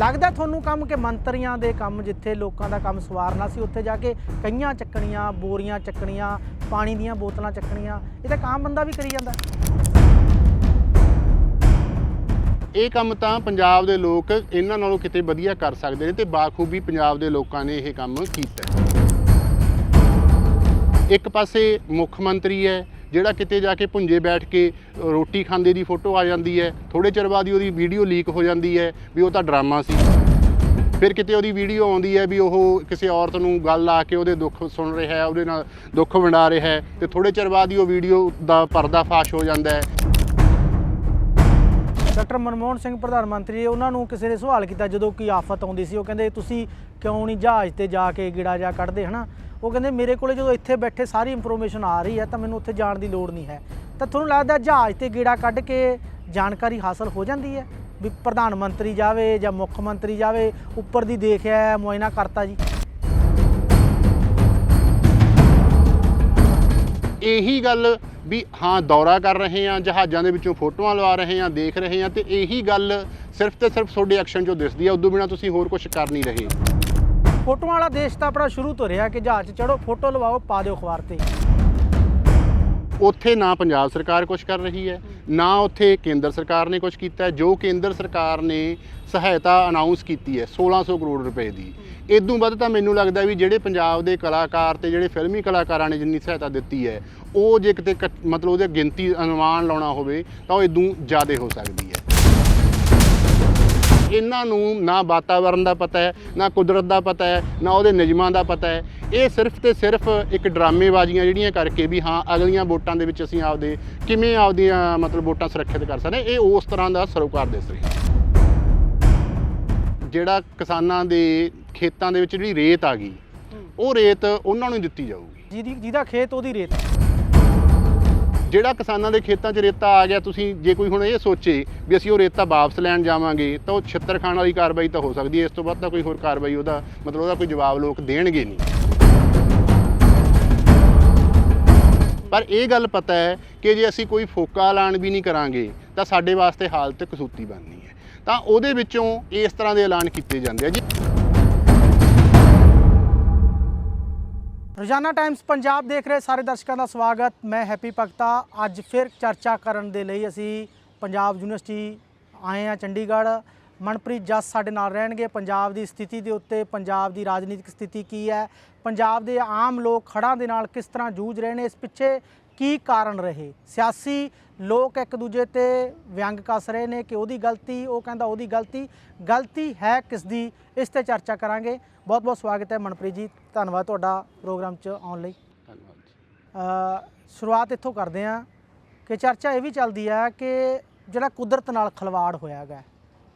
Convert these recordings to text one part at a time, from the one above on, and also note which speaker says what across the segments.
Speaker 1: ਲੱਗਦਾ ਤੁਹਾਨੂੰ ਕੰਮ ਕਿ ਮੰਤਰੀਆਂ ਦੇ ਕੰਮ ਜਿੱਥੇ ਲੋਕਾਂ ਦਾ ਕੰਮ ਸਵਾਰਨਾ ਸੀ, ਉੱਥੇ ਜਾ ਕੇ ਕਈਆਂ ਚੱਕਣੀਆਂ, ਬੋਰੀਆਂ ਚੱਕਣੀਆਂ, ਪਾਣੀ ਦੀਆਂ ਬੋਤਲਾਂ ਚੱਕਣੀਆਂ, ਇਹ ਤਾਂ ਕਾਮ ਬੰਦਾ ਵੀ ਕਰੀ ਜਾਂਦਾ।
Speaker 2: ਇਹ ਕੰਮ ਤਾਂ ਪੰਜਾਬ ਦੇ ਲੋਕ ਇਹਨਾਂ ਨਾਲੋਂ ਕਿਤੇ ਵਧੀਆ ਕਰ ਸਕਦੇ ਨੇ ਤੇ ਬਾਖੂਬੀ ਪੰਜਾਬ ਦੇ ਲੋਕਾਂ ਨੇ ਇਹ ਕੰਮ ਕੀਤਾ ਇੱਕ ਪਾਸੇ ਮੁੱਖ ਮੰਤਰੀ ਹੈ ਜਿਹੜਾ ਕਿਤੇ ਜਾ ਕੇ ਪੁੰਜੇ ਬੈਠ ਕੇ ਰੋਟੀ ਖਾਂਦੇ ਦੀ ਫੋਟੋ ਆ ਜਾਂਦੀ ਹੈ ਥੋੜੇ ਚਿਰ ਬਾਅਦ ਹੀ ਉਹਦੀ ਵੀਡੀਓ ਲੀਕ ਹੋ ਜਾਂਦੀ ਹੈ ਵੀ ਉਹ ਤਾਂ ਡਰਾਮਾ ਸੀ। ਫਿਰ ਕਿਤੇ ਉਹਦੀ ਵੀਡੀਓ ਆਉਂਦੀ ਹੈ ਵੀ ਉਹ ਕਿਸੇ ਔਰਤ ਨੂੰ ਗੱਲ ਲਾ ਕੇ ਉਹਦੇ ਦੁੱਖ ਸੁਣ ਰਿਹਾ ਹੈ, ਉਹਦੇ ਨਾਲ ਦੁੱਖ ਵੰਡਾ ਰਿਹਾ ਹੈ, ਤੇ ਥੋੜੇ ਚਿਰ ਬਾਅਦ ਹੀ ਉਹ ਵੀਡੀਓ ਦਾ ਪਰਦਾ ਫਾਸ਼ ਹੋ ਜਾਂਦਾ ਹੈ।
Speaker 1: ਡਾਕਟਰ ਮਨਮੋਹਨ ਸਿੰਘ, ਪ੍ਰਧਾਨ ਮੰਤਰੀ, ਉਹਨਾਂ ਨੂੰ ਕਿਸੇ ਨੇ ਸਵਾਲ ਕੀਤਾ ਜਦੋਂ ਕਿ ਆਫਤ ਆਉਂਦੀ ਸੀ, ਉਹ ਕਹਿੰਦੇ, ਤੁਸੀਂ ਕਿਉਂ ਨਹੀਂ ਜਹਾਜ਼ ਤੇ ਜਾ ਕੇ ਗਿੜਾ ਜਾ ਕੱਢਦੇ? ਹਨਾ? ਉਹ ਕਹਿੰਦੇ ਮੇਰੇ ਕੋਲੇ ਜਦੋਂ ਇੱਥੇ ਬੈਠੇ ਸਾਰੀ ਇਨਫੋਰਮੇਸ਼ਨ ਆ ਰਹੀ ਹੈ ਤਾਂ ਮੈਨੂੰ ਉੱਥੇ ਜਾਣ ਦੀ ਲੋੜ ਨਹੀਂ ਹੈ। ਤਾਂ ਤੁਹਾਨੂੰ ਲੱਗਦਾ ਜਹਾਜ਼ ਤੇ ਗੇੜਾ ਕੱਢ ਕੇ ਜਾਣਕਾਰੀ ਹਾਸਲ ਹੋ ਜਾਂਦੀ ਹੈ? ਵੀ ਪ੍ਰਧਾਨ ਮੰਤਰੀ ਜਾਵੇ ਜਾਂ ਮੁੱਖ ਮੰਤਰੀ ਜਾਵੇ, ਉੱਪਰ ਦੀ ਦੇਖਿਆ ਮੁਆਇਨਾ ਕਰਤਾ ਜੀ।
Speaker 2: ਇਹੀ ਗੱਲ ਵੀ ਹਾਂ, ਦੌਰਾ ਕਰ ਰਹੇ ਆ ਜਹਾਜ਼ਾਂ ਦੇ ਵਿੱਚੋਂ ਫੋਟੋਆਂ ਲਵਾ ਰਹੇ ਆ ਦੇਖ ਰਹੇ ਆ ਤੇ ਇਹੀ ਗੱਲ ਸਿਰਫ ਤੇ ਸਿਰਫ ਤੁਹਾਡੇ ਐਕਸ਼ਨ 'ਚੋਂ ਦਿਸਦੀ ਆ ਉਦੋਂ ਬਿਨਾ ਤੁਸੀਂ ਹੋਰ ਕੁਝ ਕਰ ਨਹੀਂ ਰਹੇ।
Speaker 1: ਫੋਟੋਆਂ ਵਾਲਾ ਦੇਸ਼ ਤਾਂ ਆਪਣਾ ਸ਼ੁਰੂ ਤੋਂ ਰਿਹਾ ਕਿ ਜਹਾਜ਼ 'ਚ ਚੜੋ, ਫੋਟੋ ਲਵਾਓ, ਪਾ ਦਿਓ ਅਖਬਾਰ ਤੇ।
Speaker 2: ਉੱਥੇ ਨਾ ਪੰਜਾਬ ਸਰਕਾਰ ਕੁਝ ਕਰ ਰਹੀ ਹੈ, ਨਾ ਉੱਥੇ ਕੇਂਦਰ ਸਰਕਾਰ ਨੇ ਕੁਝ ਕੀਤਾ ਹੈ। ਜੋ ਕੇਂਦਰ ਸਰਕਾਰ ਨੇ ਸਹਾਇਤਾ ਅਨਾਉਂਸ ਕੀਤੀ ਹੈ 1600 ਕਰੋੜ ਰੁਪਏ ਦੀ। ਇਦੋਂ ਵੱਧ ਤਾਂ ਮੈਨੂੰ ਲੱਗਦਾ ਵੀ ਜਿਹੜੇ ਪੰਜਾਬ ਦੇ ਕਲਾਕਾਰ ਤੇ ਜਿਹੜੇ ਫਿਲਮੀ ਕਲਾਕਾਰਾਂ ਨੇ ਜਿੰਨੀ ਸਹਾਇਤਾ ਦਿੱਤੀ ਹੈ, ਉਹ ਜੇ ਕਿਤੇ ਕੱਟ- ਮਤਲਬ ਉਹਦੇ ਗਿਣਤੀ ਅਨੁਮਾਨ ਲਾਉਣਾ ਹੋਵੇ, ਤਾਂ ਉਹ ਇਦੋਂ ਜ਼ਿਆਦਾ ਹੋ ਸਕਦੀ ਹੈ। ਇਹਨਾਂ ਨੂੰ ਨਾ ਵਾਤਾਵਰਣ ਦਾ ਪਤਾ ਹੈ, ਨਾ ਕੁਦਰਤ ਦਾ ਪਤਾ ਹੈ, ਨਾ ਉਹਦੇ ਨਿਯਮਾਂ ਦਾ ਪਤਾ ਹੈ। ਇਹ ਸਿਰਫ ਤੇ ਸਿਰਫ ਇੱਕ ਡਰਾਮੇਬਾਜ਼ੀਆਂ ਜਿਹੜੀਆਂ ਕਰਕੇ ਵੀ ਹਾਂ, ਅਗਲੀਆਂ ਵੋਟਾਂ ਦੇ ਵਿੱਚ ਅਸੀਂ ਆਪਦੇ ਕਿਵੇਂ ਆਪਦੀਆਂ ਮਤਲਬ ਵੋਟਾਂ ਸੁਰੱਖਿਅਤ ਕਰ ਸਕਦੇ ਇਹ ਉਸ ਤਰ੍ਹਾਂ ਦਾ ਸਰੋਕਾਰ ਦਿਸ ਰਿਹਾ ਜਿਹੜਾ ਕਿਸਾਨਾਂ ਦੇ ਖੇਤਾਂ ਦੇ ਵਿੱਚ ਜਿਹੜੀ ਰੇਤ ਆ ਗਈ, ਉਹ ਰੇਤ ਉਹਨਾਂ ਨੂੰ ਦਿੱਤੀ ਜਾਊਗੀ।
Speaker 1: ਜਿਹਦੀ ਜਿਹਦਾ ਖੇਤ ਉਹਦੀ ਰੇਤ
Speaker 2: ਜਿਹੜਾ ਕਿਸਾਨਾਂ ਦੇ ਖੇਤਾਂ 'ਚ ਰੇਤਾ ਆ ਗਿਆ, ਤੁਸੀਂ ਜੇ ਕੋਈ ਹੁਣ ਇਹ ਸੋਚੇ ਵੀ ਅਸੀਂ ਉਹ ਰੇਤਾ ਵਾਪਸ ਲੈਣ ਜਾਵਾਂਗੇ, ਤਾਂ ਉਹ ਛਿੱਤਰ ਖਾਣ ਵਾਲੀ ਕਾਰਵਾਈ ਤਾਂ ਹੋ ਸਕਦੀ ਹੈ। ਇਸ ਤੋਂ ਬਾਅਦ ਤਾਂ ਕੋਈ ਹੋਰ ਕਾਰਵਾਈ ਉਹਦਾ, ਮਤਲਬ ਉਹਦਾ ਕੋਈ ਜਵਾਬ ਲੋਕ ਦੇਣਗੇ ਨਹੀਂ। ਪਰ ਇਹ ਗੱਲ ਪਤਾ ਹੈ ਕਿ ਜੇ ਅਸੀਂ ਕੋਈ ਫੋਕਾ ਐਲਾਨ ਵੀ ਨਹੀਂ ਕਰਾਂਗੇ, ਤਾਂ ਸਾਡੇ ਵਾਸਤੇ ਹਾਲਤ ਕਸੂਤੀ ਬਣਨੀ ਹੈ। ਤਾਂ ਉਹਦੇ ਵਿੱਚੋਂ ਇਸ ਤਰ੍ਹਾਂ ਦੇ ਐਲਾਨ ਕੀਤੇ ਜਾਂਦੇ ਆ। ਜੀ
Speaker 1: ਰੋਜ਼ਾਨਾ ਟਾਈਮਸ ਪੰਜਾਬ ਦੇਖ ਰਹੇ ਸਾਰੇ ਦਰਸ਼ਕਾਂ ਦਾ ਸਵਾਗਤ। ਮੈਂ ਹੈਪੀ ਭਗਤਾ। ਅੱਜ ਫਿਰ ਚਰਚਾ ਕਰਨ ਦੇ ਲਈ ਅਸੀਂ ਪੰਜਾਬ ਯੂਨੀਵਰਸਿਟੀ ਆਏ ਆ ਚੰਡੀਗੜ੍ਹ। ਮਨਪ੍ਰੀਤ ਜੱਸ ਸਾਡੇ ਨਾਲ ਰਹਿਣਗੇ। ਪੰਜਾਬ ਦੀ ਸਥਿਤੀ ਦੇ ਉੱਤੇ ਪੰਜਾਬ ਦੀ ਰਾਜਨੀਤਿਕ ਸਥਿਤੀ ਕੀ ਹੈ? ਪੰਜਾਬ ਦੇ ਆਮ ਲੋਕ ਖੜਾਂ ਦੇ ਨਾਲ ਕਿਸ ਤਰ੍ਹਾਂ ਜੂਝ ਰਹੇ ਨੇ? ਇਸ ਪਿੱਛੇ ਕੀ ਕਾਰਨ ਰਹੇ? ਸਿਆਸੀ ਲੋਕ ਇੱਕ ਦੂਜੇ ਤੇ ਵਿਅੰਗ ਕੱਸ ਰਹੇ ਨੇ ਕਿ ਉਹਦੀ ਗਲਤੀ ਉਹ ਕਹਿੰਦਾ ਉਹਦੀ ਗਲਤੀ। ਗਲਤੀ ਹੈ ਕਿਸ ਦੀ ਇਸ ਤੇ ਚਰਚਾ ਕਰਾਂਗੇ। ਬਹੁਤ ਬਹੁਤ ਸਵਾਗਤ ਹੈ ਮਨਪ੍ਰੀਤ ਜੀ। ਧੰਨਵਾਦ ਤੁਹਾਡਾ ਪ੍ਰੋਗਰਾਮ 'ਚ ਆਉਣ ਲਈ।
Speaker 2: ਧੰਨਵਾਦ
Speaker 1: ਸ਼ੁਰੂਆਤ ਇੱਥੋਂ ਕਰਦੇ ਹਾਂ ਕਿ ਚਰਚਾ ਇਹ ਵੀ ਚੱਲਦੀ ਹੈ ਕਿ ਜਿਹੜਾ ਕੁਦਰਤ ਨਾਲ ਖਲਵਾੜ ਹੋਇਆ ਗਾ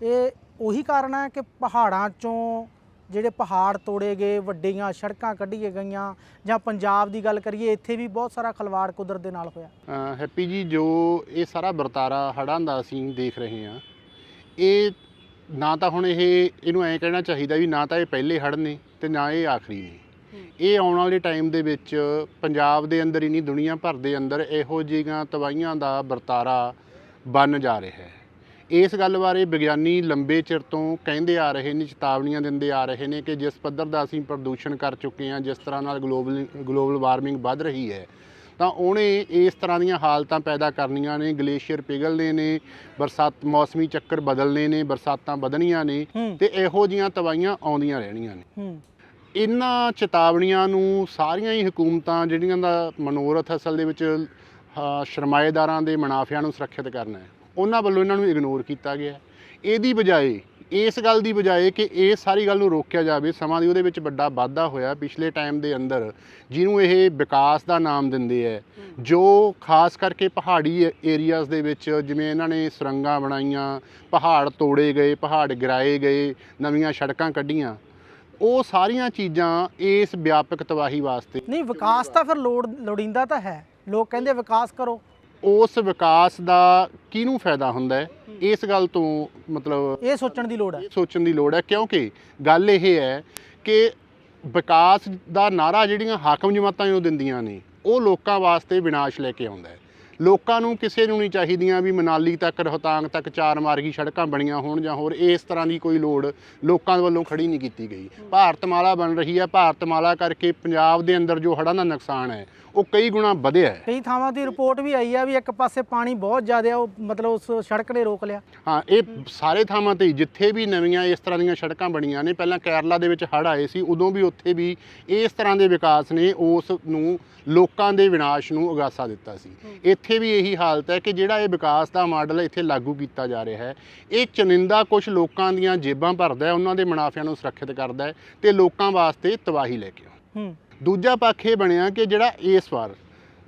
Speaker 1: ਇਹ ਉਹੀ ਕਾਰਨ ਹੈ ਕਿ ਪਹਾੜਾਂ 'ਚੋਂ ਜਿਹੜੇ ਪਹਾੜ ਤੋੜੇ ਗਏ ਵੱਡੀਆਂ ਸੜਕਾਂ ਕੱਢੀਆਂ ਗਈਆਂ ਜਾਂ ਪੰਜਾਬ ਦੀ ਗੱਲ ਕਰੀਏ ਇੱਥੇ ਵੀ ਬਹੁਤ ਸਾਰਾ ਖਲਵਾੜ ਕੁਦਰਤ ਦੇ ਨਾਲ ਹੋਇਆ।
Speaker 2: ਹੈਪੀ ਜੀ ਜੋ ਇਹ ਸਾਰਾ ਵਰਤਾਰਾ ਹੜ੍ਹਾਂ ਦਾ ਅਸੀਂ ਦੇਖ ਰਹੇ ਹਾਂ ਇਹ ਨਾ ਤਾਂ ਹੁਣ ਇਹ ਇਹਨੂੰ ਐਂ ਕਹਿਣਾ ਚਾਹੀਦਾ ਵੀ ਨਾ ਤਾਂ ਇਹ ਪਹਿਲੇ ਹੜ੍ਹ ਨੇ ਤੇ ਨਾ ਇਹ ਆਖਰੀ ਨੇ। ਇਹ ਆਉਣ ਵਾਲੇ ਟਾਈਮ ਦੇ ਵਿੱਚ ਪੰਜਾਬ ਦੇ ਅੰਦਰ ਹੀ ਨਹੀਂ ਦੁਨੀਆ ਭਰ ਦੇ ਅੰਦਰ ਇਹੋ ਜਿਹੀਆਂ ਤਬਾਹੀਆਂ ਦਾ ਵਰਤਾਰਾ ਬਣ ਜਾ ਰਿਹਾ ਹੈ। ਇਸ ਗੱਲ ਬਾਰੇ ਵਿਗਿਆਨੀ ਲੰਬੇ ਚਿਰ ਤੋਂ ਕਹਿੰਦੇ ਆ ਰਹੇ ਨੇ ਚੇਤਾਵਨੀਆਂ ਦਿੰਦੇ ਆ ਰਹੇ ਨੇ ਕਿ ਜਿਸ ਪੱਧਰ ਦਾ ਅਸੀਂ ਪ੍ਰਦੂਸ਼ਣ ਕਰ ਚੁੱਕੇ ਹਾਂ ਜਿਸ ਤਰ੍ਹਾਂ ਨਾਲ ਗਲੋਬਲ ਗਲੋਬਲ ਵਾਰਮਿੰਗ ਵੱਧ ਰਹੀ ਹੈ ਤਾਂ ਉਹਨੇ ਇਸ ਤਰ੍ਹਾਂ ਦੀਆਂ ਹਾਲਤਾਂ ਪੈਦਾ ਕਰਨੀਆਂ ਨੇ ਗਲੇਸ਼ੀਅਰ ਪਿਘਲਨੇ ਨੇ ਬਰਸਾਤ ਮੌਸਮੀ ਚੱਕਰ ਬਦਲਨੇ ਨੇ ਬਰਸਾਤਾਂ ਵਧਣੀਆਂ ਨੇ ਤੇ ਇਹੋ ਜੀਆਂ ਤਬਾਹੀਆਂ ਆਉਂਦੀਆਂ ਰਹਿਣੀਆਂ ਨੇ। ਇਹਨਾਂ ਚੇਤਾਵਨੀਆਂ ਨੂੰ ਸਾਰੀਆਂ ਹੀ ਹਕੂਮਤਾਂ ਜਿਹੜੀਆਂ ਦਾ ਮਨੋਰਥ ਅਸਲ ਦੇ ਵਿੱਚ ਸਰਮਾਏਦਾਰਾਂ ਦੇ ਮੁਨਾਫਿਆਂ ਨੂੰ ਸੁਰੱਖਿਅਤ ਕਰਨਾ ਹੈ। ਉਹਨਾਂ ਵੱਲੋਂ ਇਹਨਾਂ ਨੂੰ ਇਗਨੋਰ ਕੀਤਾ ਗਿਆ ਇਹਦੀ ਬਜਾਏ, ਇਸ ਗੱਲ ਦੀ ਬਜਾਏ ਕਿ ਇਹ ਸਾਰੀ ਗੱਲ ਨੂੰ ਰੋਕਿਆ ਜਾਵੇ, ਸਮਾਂ ਦੀ ਉਹਦੇ ਵਿੱਚ ਵੱਡਾ ਵਾਧਾ ਹੋਇਆ ਪਿਛਲੇ ਟਾਈਮ ਦੇ ਅੰਦਰ, ਜਿਹਨੂੰ ਇਹ ਵਿਕਾਸ ਦਾ ਨਾਮ ਦਿੰਦੇ ਹੈ। ਜੋ ਖਾਸ ਕਰਕੇ ਪਹਾੜੀ ਏਰੀਆਜ਼ ਦੇ ਵਿੱਚ ਜਿਵੇਂ ਇਹਨਾਂ ਨੇ ਸੁਰੰਗਾਂ ਬਣਾਈਆਂ, ਪਹਾੜ ਤੋੜੇ ਗਏ, ਪਹਾੜ ਗਿਰਾਏ ਗਏ, ਨਵੀਆਂ ਸੜਕਾਂ ਕੱਢੀਆਂ, ਉਹ ਸਾਰੀਆਂ ਚੀਜ਼ਾਂ ਇਸ ਵਿਆਪਕ ਤਬਾਹੀ ਵਾਸਤੇ
Speaker 1: ਨਹੀਂ, ਵਿਕਾਸ ਤਾਂ ਫਿਰ ਲੋੜ, ਲੋੜੀਂਦਾ ਤਾਂ ਹੈ। ਲੋਕ ਕਹਿੰਦੇ ਵਿਕਾਸ ਕਰੋ।
Speaker 2: ਉਸ ਵਿਕਾਸ ਦਾ ਕਿਹਨੂੰ ਫਾਇਦਾ ਹੁੰਦਾ ਹੈ? ਇਸ ਗੱਲ ਤੋਂ ਮਤਲਬ
Speaker 1: ਇਹ ਸੋਚਣ ਦੀ ਲੋੜ ਹੈ।
Speaker 2: ਸੋਚਣ ਦੀ ਲੋੜ ਹੈ ਕਿਉਂਕਿ ਗੱਲ ਇਹ ਹੈ ਕਿ ਵਿਕਾਸ ਦਾ ਨਾਰਾ ਜਿਹੜੀਆਂ ਹਾਕਮ ਜਮਾਤਾਂ ਨੂੰ ਦਿੰਦੀਆਂ ਨੇ ਉਹ ਲੋਕਾਂ ਵਾਸਤੇ ਵਿਨਾਸ਼ ਲੈ ਕੇ ਆਉਂਦਾ ਹੈ। ਲੋਕਾਂ ਨੂੰ ਕਿਸੇ ਨੂੰ ਨਹੀਂ ਚਾਹੀਦੀਆਂ ਵੀ ਮਨਾਲੀ ਤੱਕ ਰੋਹਤਾਂਗ ਤੱਕ ਚਾਰ ਮਾਰਗੀ ਸੜਕਾਂ ਬਣੀਆਂ ਹੋਣ ਜਾਂ ਹੋਰ ਇਸ ਤਰ੍ਹਾਂ ਦੀ ਕੋਈ ਲੋੜ ਲੋਕਾਂ ਵੱਲੋਂ ਖੜੀ ਨਹੀਂ ਕੀਤੀ ਗਈ। ਭਾਰਤਮਾਲਾ ਬਣ ਰਹੀ ਹੈ। ਭਾਰਤਮਾਲਾ ਕਰਕੇ ਪੰਜਾਬ ਦੇ ਅੰਦਰ ਜੋ ਹੜ੍ਹਾਂ ਦਾ ਨੁਕਸਾਨ ਹੈ ਉਹ ਕਈ ਗੁਣਾ ਵਧਿਆ ਹੈ।
Speaker 1: ਕਈ ਥਾਵਾਂ ਦੀ ਰਿਪੋਰਟ ਵੀ ਆਈ ਆ ਵੀ ਇੱਕ ਪਾਸੇ ਪਾਣੀ ਬਹੁਤ ਜ਼ਿਆਦਾ ਆ, ਉਹ ਮਤਲਬ ਉਸ ਸੜਕ ਨੇ ਰੋਕ ਲਿਆ।
Speaker 2: ਹਾਂ ਇਹ ਸਾਰੇ ਥਾਵਾਂ ਤੇ ਹੀ, ਜਿੱਥੇ ਵੀ ਨਵੀਆਂ ਇਸ ਤਰ੍ਹਾਂ ਦੀਆਂ ਸੜਕਾਂ ਬਣੀਆਂ ਨੇ ਪਹਿਲਾਂ ਕੇਰਲਾ ਦੇ ਵਿੱਚ ਹੜ੍ਹ ਆਏ ਸੀ ਉਦੋਂ ਵੀ ਉੱਥੇ ਵੀ ਇਸ ਤਰ੍ਹਾਂ ਦੇ ਵਿਕਾਸ ਨੇ ਉਸ ਨੂੰ ਲੋਕਾਂ ਦੇ ਵਿਨਾਸ਼ ਨੂੰ ਉਗਾਸਾ ਦਿੱਤਾ ਸੀ। ਇੱਥੇ ਵੀ ਇਹੀ ਹਾਲਤ ਹੈ ਕਿ ਜਿਹੜਾ ਇਹ ਵਿਕਾਸ ਦਾ ਮਾਡਲ ਇੱਥੇ ਲਾਗੂ ਕੀਤਾ ਜਾ ਰਿਹਾ ਹੈ ਇਹ ਚੁਣਿੰਦਾ ਕੁਝ ਲੋਕਾਂ ਦੀਆਂ ਜੇਬਾਂ ਭਰਦਾ ਹੈ ਉਹਨਾਂ ਦੇ ਮੁਨਾਫਿਆਂ ਨੂੰ ਸੁਰੱਖਿਅਤ ਕਰਦਾ ਹੈ ਤੇ ਲੋਕਾਂ ਵਾਸਤੇ ਤਬਾਹੀ ਲੈ ਕੇ ਆਉਂਦਾ
Speaker 1: ਹੂੰ।
Speaker 2: ਦੂਜਾ ਪੱਖ ਇਹ ਬਣਿਆ ਕਿ ਜਿਹੜਾ ਇਸ ਵਾਰ